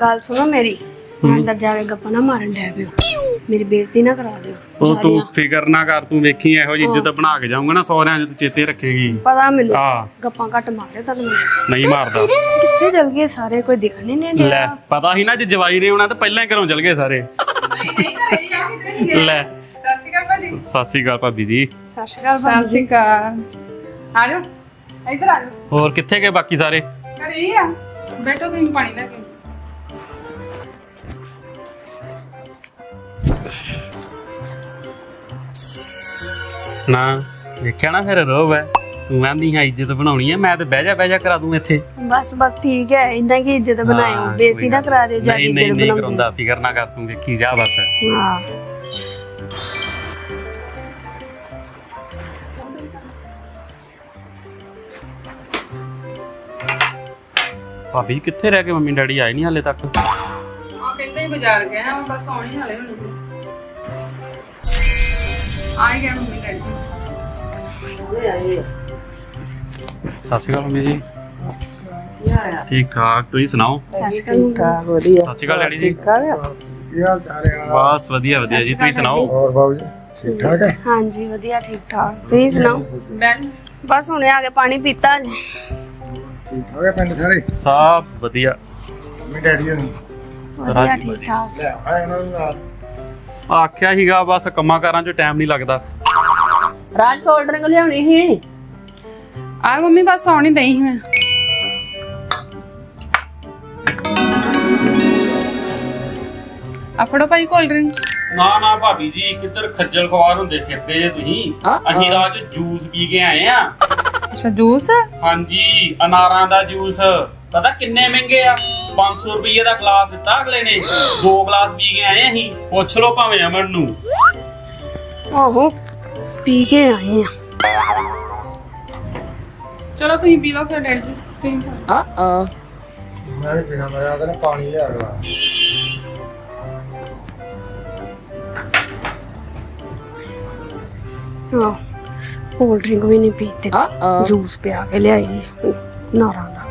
ਗੱਲ ਸੁਣੋ ਮੇਰੀ। ਅੰਦਰ ਜਾ ਕੇ ਗੱਪਾਂ ਨਾ ਮਾਰਨ ਡੈ ਪਿਓ। ਮੇਰੀ ਬੇਇੱਜ਼ਤੀ ਨਾ ਕਰਾ ਦਿਓ ਉਹ ਤੂੰ ਫਿਕਰ ਨਾ ਕਰ ਤੂੰ ਵੇਖੀ ਇਹੋ ਜਿਹੀ ਇੱਜ਼ਤ ਬਣਾ ਕੇ ਜਾਊਂਗਾ ਨਾ ਸਹੁਰਿਆਂ 'ਚ ਤੂੰ ਚੇਤੇ ਰੱਖੇਗੀ। ਪਤਾ ਮੈਨੂੰ ਆ ਗੱਪਾਂ ਘੱਟ ਮਾਰੇ ਤੁਹਾਨੂੰ ਮੈਂ ਦੱਸਾਂ। ਨਹੀਂ ਮਾਰਦਾ। ਕਿੱਥੇ ਚਲ ਗਏ ਸਾਰੇ? ਕੋਈ ਦਿਖਣ ਹੀ ਨਹੀਂ ਲੈ ਡਿਆ ਪਤਾ ਸੀ ਨਾ ਜੇ ਜਵਾਈ ਨੇ ਆਉਣਾ ਤਾਂ ਪਹਿਲਾਂ ਹੀ ਘਰੋਂ ਚਲ ਗਏ ਸਾਰੇ। ਨਹੀਂ ਨਹੀਂ ਘਰੇ ਹੀ ਆ ਕਿਤੇ ਨਹੀਂ ਗਏ ਲੈ। ਸਤਿ ਸ਼੍ਰੀ ਅਕਾਲ ਭਾਜੀ ਸਤਿ ਸ਼੍ਰੀ ਅਕਾਲ ਭਾਬੀ ਜੀ ਸਤਿ ਸ਼੍ਰੀ ਅਕਾਲ ਸਤਿ ਸ਼੍ਰੀ ਅਕਾਲ। ਆ ਜਾਓ। ਇੱਧਰ ਆ ਜਾਓ। ਹੋਰ ਕਿੱਥੇ ਗਏ ਬਾਕੀ ਸਾਰੇ? ਘਰੇ ਹੀ ਆ। ਬੈਠੋ ਤੁਸੀਂ ਪਾਣੀ ਲੈ ਕੇ। ਸੁਣਾ ਵੇਖਿਆ ਨਾ ਫਿਰ ਰੋਬ ਹੈ। ਤੂੰ ਆਂਦੀ ਹੈ ਇੱਜ਼ਤ ਬਣਾਉਣੀ ਹੈ। ਮੈਂ ਤੇ ਬਹਿ ਜਾ ਬਹਿ ਜਾ ਕਰਾ ਦੂੰ ਇੱਥੇ। ਬਸ ਬਸ ਠੀਕ ਹੈ। ਇੰਨਾ ਕੀ ਇੱਜ਼ਤ ਬਣਾਇਓ। ਹਾਂ, ਬੇਇੱਜ਼ਤੀ ਕੋਈ ਨਾ ਕਰਾ ਦਿਓ ਜ਼ਿਆਦਾ ਨਹੀਂ ਨਹੀਂ ਇੱਜ਼ਤ ਨਹੀਂ ਬਣਾਉਂਦੇ। ਕਰਾਉਂਦਾ। ਫਿਕਰ ਨਾ ਕਰ ਤੂੰ ਵੇਖੀ ਜਾ ਬਸ। ਹਾਂ। ਭਾਬੀ ਕਿੱਥੇ ਰਹਿ ਗਏ ਮੰਮੀ ਡੈਡੀ ਆਏ ਨਹੀਂ ਹਾਲੇ ਤੱਕ? ਆ ਕਹਿੰਦੇ ਹੀ ਬਾਜ਼ਾਰ ਗਏ ਆ ਬਸ ਆਉਣੀ ਹਾਲੇ ਹੁਣ। ਆਈ ਗਏ ਮੰਮੀ ਡੈਡੀ। ਸਤਿ ਸ਼੍ਰੀ ਅਕਾਲ ਮੰਮੀ ਜੀ। ਠੀਕ ਠਾਕ ਤੁਸੀਂ ਸੁਣਾਓ? ਸਤਿ ਸ਼੍ਰੀ ਅਕਾਲ ਵਧੀਆ। ਸਤਿ ਸ਼੍ਰੀ ਅਕਾਲ ਡੈਡੀ ਜੀ। ਕੀ ਹਾਲ ਚਾਲ ਹੈ ਬਸ ਵਧੀਆ ਵਧੀਆ ਜੀ ਤੁਸੀਂ ਸੁਣਾਓ? ਹੋਰ ਬਾਬੂ ਜੀ ਠੀਕ ਠਾਕ ਹੈ ਹਾਂਜੀ ਵਧੀਆ ਠੀਕ ਠਾਕ। ਤੁਸੀਂ ਸੁਣਾਓ? ਬੈਲ ਬਸ ਹੁਣੇ ਆ ਕੇ ਪਾਣੀ ਪੀਤਾ ਜੀ ਠੀਕ ਠਾਕ ਹੈ ਪਿੰਡ ਸਾਰੇ? ਸਭ ਵਧੀਆ। ਮੰਮੀ ਡੈਡੀ ਨੂੰ ਵਧੀਆ ਠੀਕ ਠਾਕ। ਲੈ ਆ ਇਹਨਾਂ ਨੂੰ ਆਖਿਆ ਹੀਗਾ ਬਸ ਕੰਮਾਂ ਕਾਰਾਂ 'ਚ ਟਾਈਮ ਨਹੀਂ ਲੱਗਦਾ। ਰਾਜ ਕੋਲਡ ਡਰਿੰਕ ਲਿਆਉਣੀ ਸੀ? ਆ ਮੰਮੀ ਬਸ ਆਉਣੀ ਸੀ ਮੈਂ। ਆ ਫੜੋ ਭਾਈ ਕੋਲਡ ਡਰਿੰਕ। ਨਾ ਨਾ ਭਾਬੀ ਜੀ ਕਿੱਧਰ ਖੱਜਲ ਖਵਾਰ ਹੁੰਦੇ ਫਿਰਦੇ ਜੇ ਤੁਸੀਂ? ਹਾਂ, ਅਸੀਂ 'ਚ ਜੂਸ ਪੀ ਕੇ ਆਏ ਆ। ਅੱਛਾ ਜੂਸ? ਹਾਂਜੀ ਅਨਾਰਾਂ ਦਾ ਜੂਸ। ਪਤਾ ਕਿੰਨੇ ਮਹਿੰਗੇ ਆ? 500 ਰੁਪਏ ਦਾ ਗਲਾਸ ਦਿੱਤਾ ਅਗਲੇ ਨੇ। ਦੋ ਗਲਾਸ ਪੀ ਕੇ ਆਏ ਅਸੀਂ। ਪੁੱਛ ਲਓ ਭਾਵੇਂ ਅਮਨ ਨੂੰ। ਆਹੋ। ਪੀ ਕੇ ਆਏ ਆ। ਚਲੋ ਤੁਸੀਂ ਪੀ ਲਓ ਫਿਰ ਡੈਡੀ ਜੀ ਤੁਸੀਂ। ਆ ਆ। ਮੈਂ ਵੀ ਪੀਣਾ ਮੈਂ ਆਦਨ ਪਾਣੀ ਲਿਆ ਗਾ ਆਹ ਕੋਲਡ ਡਰਿੰਕ ਵੀ ਨਹੀਂ ਪੀਤੇ ਆ ਆ। ਜੂਸ ਪਿਆ ਕੇ ਲਿਆਈ ਨਾਰਾਂ ਦਾ।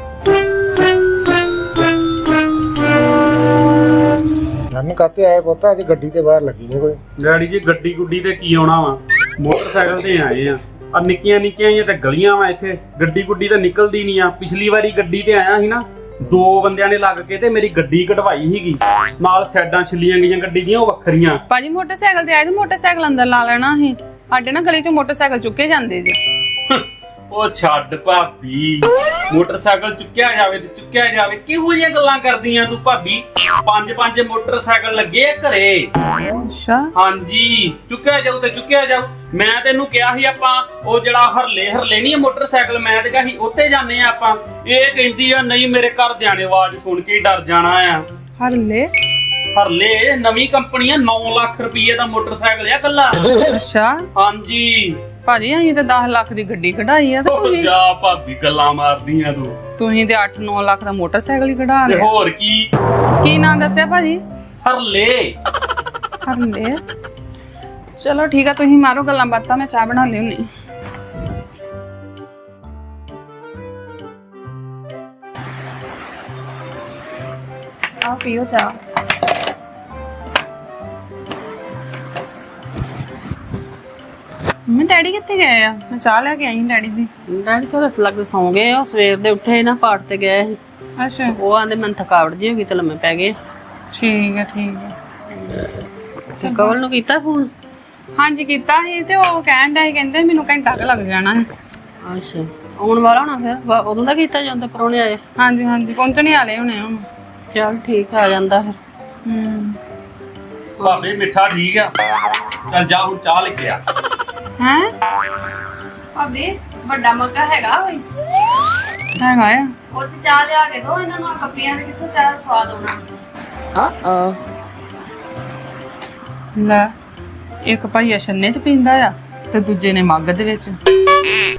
ਜਨ ਕਾਤੇ ਆਏ ਪੁੱਤ? ਅੱਜ ਗੱਡੀ ਤੇ ਬਾਹਰ ਲੱਗੀ ਨਹੀਂ ਕੋਈ। ਡੈਡੀ ਜੀ ਗੱਡੀ ਗੁੱਡੀ ਤੇ ਕੀ ਆਉਣਾ ਵਾ? ਮੋਟਰਸਾਈਕਲ ਤੇ ਆਏ ਆ। ਆ ਨਿੱਕੀਆਂ ਨਿੱਕੀਆਂ ਜਿਹੀਆਂ ਤੇ ਗਲੀਆਂ ਵਾ ਇੱਥੇ। ਗੱਡੀ ਗੁੱਡੀ ਤਾਂ ਨਿਕਲਦੀ ਨਹੀਂ ਆ। ਪਿਛਲੀ ਵਾਰੀ ਗੱਡੀ ਤੇ ਆਇਆ ਸੀ ਨਾ ਦੋ ਬੰਦਿਆਂ ਨੇ ਲੱਗ ਕੇ ਤੇ ਮੇਰੀ ਗੱਡੀ ਕਢਵਾਈ ਸੀਗੀ। ਨਾਲ ਸਾਈਡਾਂ ਛਿੱਲੀਆਂ ਗਈਆਂ ਗੱਡੀ ਦੀਆਂ ਉਹ ਵੱਖਰੀਆਂ। ਭਾਜੀ ਮੋਟਰਸਾਈਕਲ ਤੇ ਆਏ ਤੇ ਮੋਟਰਸਾਈਕਲ ਅੰਦਰ ਲਾ ਲੈਣਾ ਸੀ। ਸਾਡੇ ਨਾ ਗਲੀ ਚੋਂ ਮੋਟਰਸਾਈਕਲ ਚੁੱਕੇ ਜਾਂਦੇ ਜੀ। ਉਹ ਛੱਡ ਭਾਬੀ। ਮੋਟਰਸਾਈਕਲ ਚੁੱਕਿਆ ਜਾਵੇ ਤੇ ਚੁੱਕਿਆ ਜਾਵੇ। ਕਿਹੋ ਜਿਹੀਆਂ ਗੱਲਾਂ ਕਰਦੀਆਂ ਤੂੰ ਭਾਬੀ? ਪੰਜ ਪੰਜ ਮੋਟਰਸਾਈਕਲ ਲੱਗੇ ਆ ਘਰੇ। ਅੱਛਾ। ਹਾਂਜੀ ਚੁੱਕਿਆ ਜਾਊ ਤੇ ਚੁੱਕਿਆ ਜਾਊ। ਮੈਂ ਤੈਨੂੰ ਕਿਹਾ ਸੀ ਆਪਾਂ ਉਹ ਜਿਹੜਾ ਹਰਲੇ ਹਰਲੇ ਨਹੀਂ ਮੋਟਰਸਾਈਕਲ ਮੈਂ ਤੇ ਕਿਹਾ ਸੀ ਉੱਥੇ ਜਾਂਦੇ ਆ ਆਪਾਂ। ਇਹ ਕਹਿੰਦੀ ਆ ਨਹੀਂ ਮੇਰੇ ਘਰਦਿਆਂ ਨੇ ਆਵਾਜ਼ ਸੁਣ ਕੇ ਹੀ ਡਰ ਜਾਣਾ ਆ। ਹਰਲੇ? ਹਰਲੇ ਨਵੀਂ ਕੰਪਨੀ ਆ 9 ਲੱਖ ਰੁਪਏ ਦਾ ਮੋਟਰਸਾਈਕਲ ਆ ਕੱਲਾ। ਅੱਛਾ। ਹਾਂਜੀ। ਭਾਜੀ ਅਸੀਂ ਤੇ 10 ਲੱਖ ਦੀ ਗੱਡੀ ਕਢਾਈ ਆ ਤੇ ਉਹ ਤੁਸੀਂ ਜਾ ਭਾਬੀ ਗੱਲਾਂ ਮਾਰਦੀਆਂ ਤੂੰ। ਤੁਸੀਂ ਤੇ 8-9 ਲੱਖ ਦਾ ਮੋਟਰਸਾਈਕਲ ਹੀ ਕਢਾ ਤੇ ਲਿਆ। ਹੋਰ ਕੀ? ਕੀ ਨਾਂ ਦੱਸਿਆ ਭਾਜੀ? ਹਰਲੇ। ਹਰਲੇ? ਚਲੋ ਠੀਕ ਆ ਤੁਸੀਂ ਮਾਰੋ ਗੱਲਾਂ ਬਾਤਾਂ ਮੈਂ ਚਾਹ ਬਣਾ ਲਿਉਣੀ ਆਹ ਪੀਓ ਚਾਹ। ਮੈਂ ਡੈਡੀ ਕਿੱਥੇ ਗਏ ਆ? ਮੈਂ ਚਾਹ ਲੈ ਕੇ ਆਈ ਡੈਡੀ ਦੀ। ਡੈਡੀ ਤਾਂ ਰਸ ਲੱਗ ਸੌਂ ਗਏ ਉਹ ਸਵੇਰ ਦੇ ਉੱਠੇ ਨਾ ਪਾਠ ਤੇ ਗਏ ਸੀ। ਅੱਛਾ। ਉਹ ਆਂਦੇ ਮੈਨੂੰ ਥਕਾਵਟ ਜੀ ਹੋ ਗਈ ਤੇ ਲੰਮੇ ਪੈ ਗਏ ਠੀਕ ਹੈ ਠੀਕ ਹੈ ਤੇ ਕਵਲ ਨੂੰ ਕੀਤਾ ਫੋਨ? ਹਾਂਜੀ ਕੀਤਾ ਸੀ ਤੇ ਉਹ ਕਹਿਣ ਡਿਆ ਸੀ ਕਹਿੰਦੇ ਮੈਨੂੰ ਘੰਟਾ ਕੁ ਲੱਗ ਜਾਣਾ ਹੈ। ਅੱਛਾ। ਆਉਣ ਵਾਲਾ ਹੋਣਾ ਫਿਰ? ਵਾ- ਉਦੋਂ ਦਾ ਕੀਤਾ ਜਾਂਦਾ ਪਰੋਣੇ ਆਏ? ਹਾਂਜੀ ਹਾਂਜੀ ਪਹੁੰਚਣੇ ਵਾਲੇ ਹੋਣੇ ਹੁਣ। ਚਲ ਠੀਕ ਆ ਜਾਂਦਾ ਫਿਰ। ਹੂੰ। ਭਾਬੀ ਮਿੱਠਾ ਠੀਕ ਆ। ਚੱਲ ਜਾ ਹੁਣ ਚਾਹ ਲੈ ਕੇ ਆ। ਹੈ? ਭਾਬੀ ਵੱਡਾ ਮੱਗਾ ਹੈਗਾ ਓਏ। ਹੈਗਾ ਆ। ਉਹ ਚ ਚਾਹ ਲਿਆ ਕੇ ਦੋ ਇਹਨਾਂ ਨੂੰ ਆ ਕੱਪੀਆਂ ਦੇ ਕਿੱਥੋਂ ਚਾਹ ਦਾ ਸਵਾਦ ਆਉਣਾ। ਆ ਆ ਲੈ ਇੱਕ ਭਾਈ ਛੰਨੇ ਚ ਪੀਂਦਾ ਆ ਤੇ ਦੂਜੇ ਨੇ ਮੱਗ ਦੇ ਵਿੱਚ।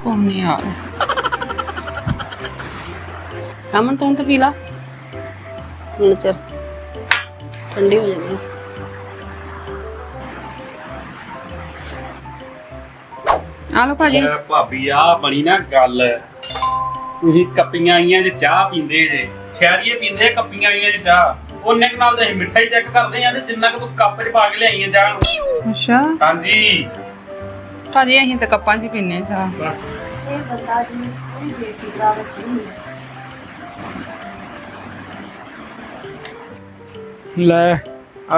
ਕੋਈ ਨਹੀਂ ਯਾਰ ਅਮਨ ਤੂੰ ਤਾਂ ਪੀ ਲਾ। ਹੁਣ ਚਿਰ ਠੰਡੀ ਹੋ ਜਾਂਦੀ ਆ ਲੋ ਭਾਜੀ। ਲੈ ਭਾਬੀ ਆ ਬਣੀ ਨਾ ਗੱਲ। ਤੁਸੀਂ ਕੱਪੀਆਂ ਆਈਆਂ ਚ ਚਾਹ ਪੀਂਦੇ ਜੇ। ਸ਼ਹਿਰੀਏ ਪੀਂਦੇ ਕੱਪੀਆਂ ਆਈਆਂ ਚ ਚਾਹ। ਉਹਨੇ ਕੁ ਨਾਲ ਤਾਂ ਅਸੀਂ ਮਿੱਠਾ ਹੀ ਚੈੱਕ ਕਰਦੇ ਆ ਤੇ ਜਿੰਨਾ ਕਿ ਤੂੰ ਕੱਪ 'ਚ ਪਾ ਕੇ ਲਿਆਈਆਂ ਜਾਣ ਅੱਛਾ। ਹਾਂਜੀ। ਭਾਜੀ ਅਸੀਂ ਤਾਂ ਕੱਪਾਂ 'ਚ ਹੀ ਪੀਨੇ ਚਾਹ। ਬਸ। ਇਹ ਬੰਦਾ ਜੀ ਪੂਰੀ ਬੇਇੱਜ਼ਤੀ ਕਰਾ ਰੱਖੀ ਹੈ ਲੈ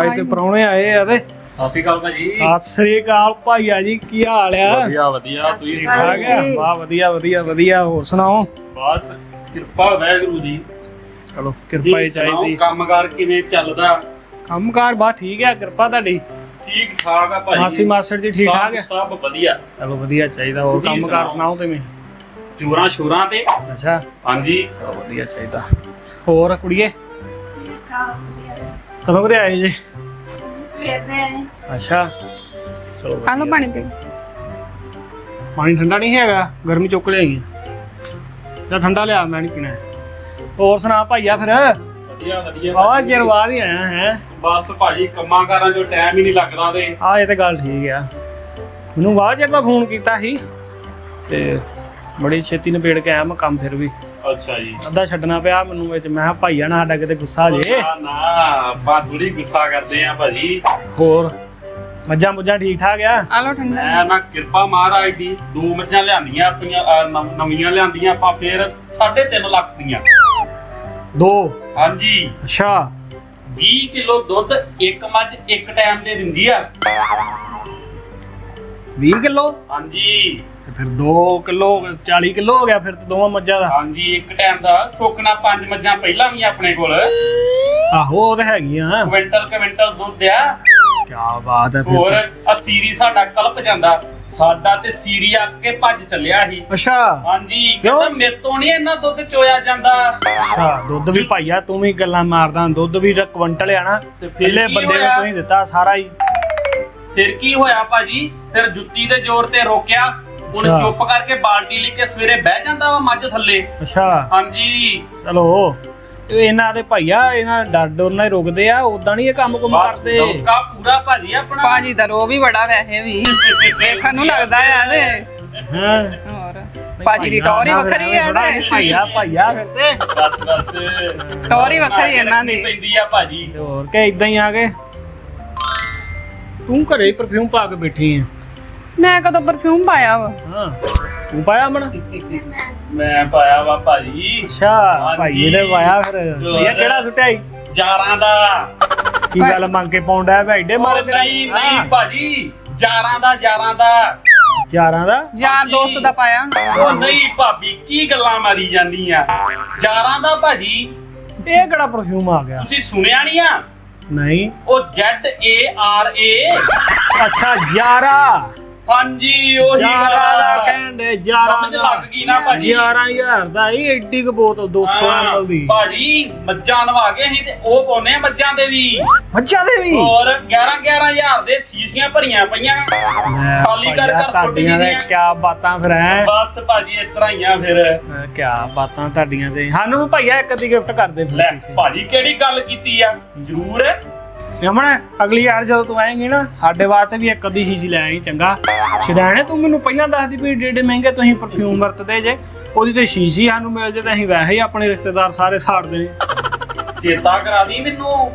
ਅੱਜ ਤੇ ਪਰੌਣੇ ਆਏ ਆ ਤੇ। ਸਤਿ ਸ਼੍ਰੀ ਅਕਾਲ ਭਾਜੀ। ਸਤਿ ਸ੍ਰੀ ਅਕਾਲ ਭਾਈਆ ਜੀ ਕੀ ਹਾਲ ਆ? ਵਧੀਆ ਵਧੀਆ ਤੁਸੀਂ ਠੀਕ ਠਾਕ ਆ ਵਾਹ ਵਧੀਆ ਵਧੀਆ ਵਧੀਆ ਹੋਰ ਸੁਣਾਓ? ਬਸ ਕਿਰਪਾ ਵਾਹਿਗੁਰੂ ਦੀ ਚਲੋ ਕਿਰਪਾ ਹੀ ਚਾਹੀਦੀ। ਕੰਮਕਾਰ ਕਿਵੇਂ ਚੱਲਦਾ? ਕੰਮਕਾਰ ਬਾ ਠੀਕ ਆ ਕਿਰਪਾ ਤੁਹਾਡੀ। ਠੀਕ ਠਾਕ ਆ ਭਾਜੀ। ਮਾਸੀ ਮਾਸੜ ਜੀ ਠੀਕ ਠਾਕ ਆ? ਸਭ ਵਧੀਆ। ਚਲੋ ਵਧੀਆ ਚਾਹੀਦਾ ਹੋਰ ਕੰਮਕਾਰ ਸੁਣਾਓ। ਤੁਸੀਂ? ਜੋਰਾਂ ਸ਼ੋਰਾਂ ਤੇ? ਅੱਛਾ। ਹਾਂਜੀ। ਵਧੀਆ ਚਾਹੀਦਾ। ਹੋਰ ਕੁੜੀਏ? ਠੀਕ ਠਾਕ ਵਧੀਆ। ਕਦੋਂ ਕਦੇ ਆਏ ਜੀ? ਸਵੇਰ ਦੇ ਆਏ। ਅੱਛਾ। ਚਲੋ ਆ ਲਓ ਪਾਣੀ ਪੀ। ਪਾਣੀ ਠੰਡਾ ਨਹੀਂ ਹੈਗਾ ਗਰਮੀ ਚੁੱਕ ਲਿਆਈ। ਜਾਂ ਠੰਡਾ ਲਿਆ ਮੈਂ ਨਹੀਂ ਪੀਣਾ। ਹੋਰ ਸੁਣਾ ਭਾਈਆ ਫਿਰ? ਵਧੀਆ ਵਧੀਆ। ਬਾਵਾ ਚਿਰ ਬਾਅਦ ਹੀ ਆਇਆ ਹੈ। ਬਸ ਭਾਜੀ ਕੰਮਾਂ ਕਾਰਾਂ 'ਚੋਂ ਟਾਈਮ ਹੀ ਨਹੀਂ ਲੱਗਦਾ ਤੇ। ਆ ਇਹ ਤੇ ਗੱਲ ਠੀਕ ਆ। ਮੈਨੂੰ ਬਾਅਦ ਚਿਰ ਦਾ ਫੋਨ ਕੀਤਾ ਸੀ ਤੇ ਬੜੀ ਛੇਤੀ ਨਿਬੇੜ ਕੇ ਆਇਆ ਮੈਂ ਕੰਮ ਫਿਰ ਵੀ। ਅੱਛਾ ਜੀ। ਅੱਧਾ ਛੱਡਣਾ ਪਿਆ ਮੈਨੂੰ ਵਿੱਚ। ਮੈਂ ਕਿਹਾ ਭਾਈਆ ਨਾ ਸਾਡਾ ਕਿਤੇ ਗੁੱਸਾ ਜੇ। ਨਾ ਨਾ ਆਪਾਂ ਥੋੜੀ ਗੁੱਸਾ ਕਰਦੇ ਆ ਭਾਜੀ। ਹੋਰ? ਮੱਝਾਂ ਮੁੱਝਾਂ ਠੀਕ ਠਾਕ ਆ? ਆ ਲਓ ਠੰਡਾ। ਮੈਂ ਨਾ ਕਿਰਪਾ ਮਹਾਰਾਜ ਦੀ ਦੋ ਮੱਝਾਂ ਲਿਆਂਦੀਆਂ ਆਪਣੀਆਂ ਅਹ, ਨਵ- ਨਵੀਆਂ ਲਿਆਂਦੀਆਂ ਆਪਾਂ ਫੇਰ 3.5 ਲੱਖ ਦੀਆਂ। ਦੋ? ਹਾਂਜੀ। ਅੱਛਾ। 20 ਕਿਲੋ ਦੁੱਧ ਇੱਕ ਮੱਝ ਇੱਕ ਟਾਈਮ ਦੇ ਦਿੰਦੀ ਆ। 20 ਕਿਲੋ? ਹਾਂਜੀ। ਤੇ ਫਿਰ 2 ਕਿਲੋ 40 ਕਿਲੋ ਹੋ ਗਿਆ ਫਿਰ ਤੇ ਦੋਵਾਂ ਮੱਝਾਂ ਦਾ। ਹਾਂਜੀ ਇੱਕ ਟਾਈਮ ਦਾ। ਚੋਕਣਾ ਪੰਜ ਮੱਝਾਂ ਪਹਿਲਾਂ ਵੀ ਆਪਣੇ ਕੋਲ। ਆਹੋ ਉਹ ਤਾਂ ਹੈਗੀਆਂ। ਕੁਇੰਟਲ ਕੁਇੰਟਲ ਦੁੱਧ ਆ। ਕੀ ਬਾਤ ਹੈ ਹੋਰ ਫਿਰ ਆ ਸੀਰੀ ਸਾਡਾ ਕਲਪ ਜਾਂਦਾ। ਸਾਡਾ ਤੇ ਸੀਰੀ ਅੱਕ ਕੇ ਭੱਜ ਚੱਲਿਆ ਸੀ। ਅੱਛਾ। ਹਾਂਜੀ? ਕਹਿੰਦਾ ਮੇਰੇ ਤੋਂ ਨਹੀਂ ਇੰਨਾ ਦੁੱਧ ਚੋਇਆ ਜਾਂਦਾ। ਅੱਛਾ ਦੁੱਧ ਵੀ ਭਾਈਆ ਤੂੰ ਵੀ ਗੱਲਾਂ ਮਾਰਦਾ। ਦੁੱਧ ਵੀ ਤਾਂ ਕੁਇੰਟਲ ਆ ਨਾ ਤੇ ਫਿਰ ਪਹਿਲੇ ਕੀ ਬੰਦੇ ਨੂੰ ਹੋਇਆ? ਤੂੰ ਹੀ ਦਿੱਤਾ ਸਾਰਾ ਹੀ। ਫਿਰ ਕੀ ਹੋਇਆ ਭਾਜੀ? ਫਿਰ ਜੁੱਤੀ ਦੇ ਜ਼ੋਰ ਤੇ ਰੋਕਿਆ। ਹੁਣ ਅੱਛਾ। ਚੁੱਪ ਕਰਕੇ ਬਾਲਟੀ ਲੈ ਕੇ ਸਵੇਰੇ ਬਹਿ ਜਾਂਦਾ ਵਾ ਮੱਝ ਥੱਲੇ। ਅੱਛਾ। ਹਾਂਜੀ। ਚਲੋ। ਇਹ ਇਹਨਾਂ ਦੇ ਭਾਈਆ ਇਹਨਾਂ ਡਰ ਡਰ ਨਾਲ ਹੀ ਰੁਕਦੇ ਆ ਉਦਾਂ ਨਹੀਂ ਇਹ ਕੰਮ ਕੁਮ ਬਸ ਕਰਦੇ। ਦੌਕਾ ਪੂਰਾ ਭਾਜੀ ਆਪਣਾ। ਭਾਜੀ ਦਾ ਰੋ ਵੀ ਬੜਾ ਵੈਸੇ ਵੀ। ਵੇਖਣ ਨੂੰ ਲੱਗਦਾ ਆ ਤੇ। ਹਾਂ। ਹੋਰ। ਭਾਜੀ ਦੀ ਟੌਰ ਹੀ ਵੱਖਰੀ ਆ ਤੇ। ਭਾਈਆ ਭਾਈਆ ਫਿਰ ਤੇ। ਬਸ ਬਸ। ਟੌਰ ਹੀ ਵੱਖਰੀ ਇਹਨਾਂ ਦੀ। ਪੈਂਦੀ ਆ ਭਾਜੀ। ਤੇ ਹੋਰ ਕਿ ਇਦਾਂ ਹੀ ਆ ਗਏ? ਤੂੰ ਘਰੇ ਪਰਫਿਊਮ ਪਾ ਕੇ ਬੈਠੀ ਆ। ਮੈਂ ਕਦੋਂ ਪਰਫਿਊਮ ਪਾਇਆ ਵਾ? ਹਾਂ ਤੂੰ ਪਾਇਆ ਮਣ? ਮੈਂ ਪਾਇਆ ਵਾ ਭਾਜੀ। ਅੱਛਾ। ਭਾਈ ਨੇ ਪਾਇਆ ਫਿਰ। ਭਈਆ ਕਿਹੜਾ ਸੁੱਟਿਆ ਈ? ਜਾਰਾਂ ਦਾ। ਕੀ ਗੱਲ ਮੰਗ ਕੇ ਪਾਉਂਦਾ ਹੈ? ਏਡੇ ਮਾਰੇ ਉਹ ਨਹੀਂ ਨਹੀਂ ਭਾਜੀ ਜਾਰਾਂ ਦਾ ਜਾਰਾਂ ਦਾ। ਚਾਰਾਂ ਦਾ? ਯਾਰ। ਦੋਸਤ ਦਾ ਪਾਇਆ ਹੋਣਾ। ਉਹ ਨਹੀਂ ਭਾਬੀ ਕੀ ਗੱਲਾਂ ਮਾਰੀ ਜਾਂਦੀ ਆ? ਜਾਰਾਂ ਦਾ ਭਾਜੀ। ਇਹ ਕਿਹੜਾ ਪਰਫਿਊਮ ਆ ਗਿਆ? ਤੁਸੀਂ ਸੁਣਿਆ ਨਹੀਂ ਆ? ਨਹੀਂ। ਉਹ Z A R A ਅੱਛਾ ਯਾਰਾ ਹਾਂਜੀ ਉਹੀ ਯਾਰਾ ਦਾ ਗੱਲ। ਕਹਿੰਦੇ ਯਾਰਾ ਸਮਝ ਲੱਗ ਗਈ ਨਾ ਭਾਜੀ। 11000 ਦਾ ਇਹ ਏਡੀ ਕੁ ਬੋਤਲ 200 ਹਾਂ, ml ਦੀ। ਭਾਜੀ ਮੱਝਾਂ ਨਵਾ ਕੇ ਅਸੀਂ ਤੇ ਉਹ ਪਾਉਨੇ ਆ ਮੱਝਾਂ ਦੇ ਵੀ। ਮੱਝਾਂ ਦੇ ਵੀ? ਹੋਰ 11 11000 ਦੇ ਸ਼ੀਸ਼ੀਆਂ ਭਰੀਆਂ ਪਈਆਂ। ਖਾਲੀ ਕਰ ਕਰ ਸੁੱਟ ਦੇ ਕਿਆ ਬਾਤਾਂ ਫਿਰ ਐ ਬਸ ਭਾਜੀ ਇਸ ਤਰ੍ਹਾਂ ਹੀ ਆ ਫਿਰ। ਕਿਆ ਬਾਤਾਂ ਤੁਹਾਡੀਆਂ ਤੇ। ਸਾਨੂੰ ਵੀ ਭਈਆ ਇੱਕ ਦੀ ਗਿਫਟ ਕਰਦੇ ਲੈ ਫਿਰ ਭਾਜੀ ਕਿਹੜੀ ਗੱਲ ਕੀਤੀ ਆ? ਜ਼ਰੂਰ। ਰਮਣ ਅਗਲੀ ਵਾਰ ਜਦੋਂ ਤੂੰ ਆਏਂਗੀ ਨਾ ਸਾਡੇ ਵਾਸਤੇ ਵੀ ਇੱਕ ਅੱਧੀ ਸ਼ੀਸ਼ੀ ਲੈ ਆਈ ਚੰਗਾ। ਸ਼ਦਾਣੇ ਤੂੰ ਮੈਨੂੰ ਪਹਿਲਾਂ ਦੱਸਦੀ ਵੀ ਏਡੇ ਮਹਿੰਗੇ ਤੁਸੀਂ ਪਰਫਿਊਮ ਵਰਤਦੇ ਜੇ ਉਹਦੀ ਤੇ ਸ਼ੀਸ਼ੀ ਸਾਨੂੰ ਮਿਲ ਜੇ ਤਾਂ ਅਸੀਂ ਵੈਸੇ ਹੀ ਆਪਣੇ ਰਿਸ਼ਤੇਦਾਰ ਸਾਰੇ ਸਾੜਦੇ ਨੇ ਚੇਤਾ ਕਰਾ ਦੀ ਮੈਨੂੰ।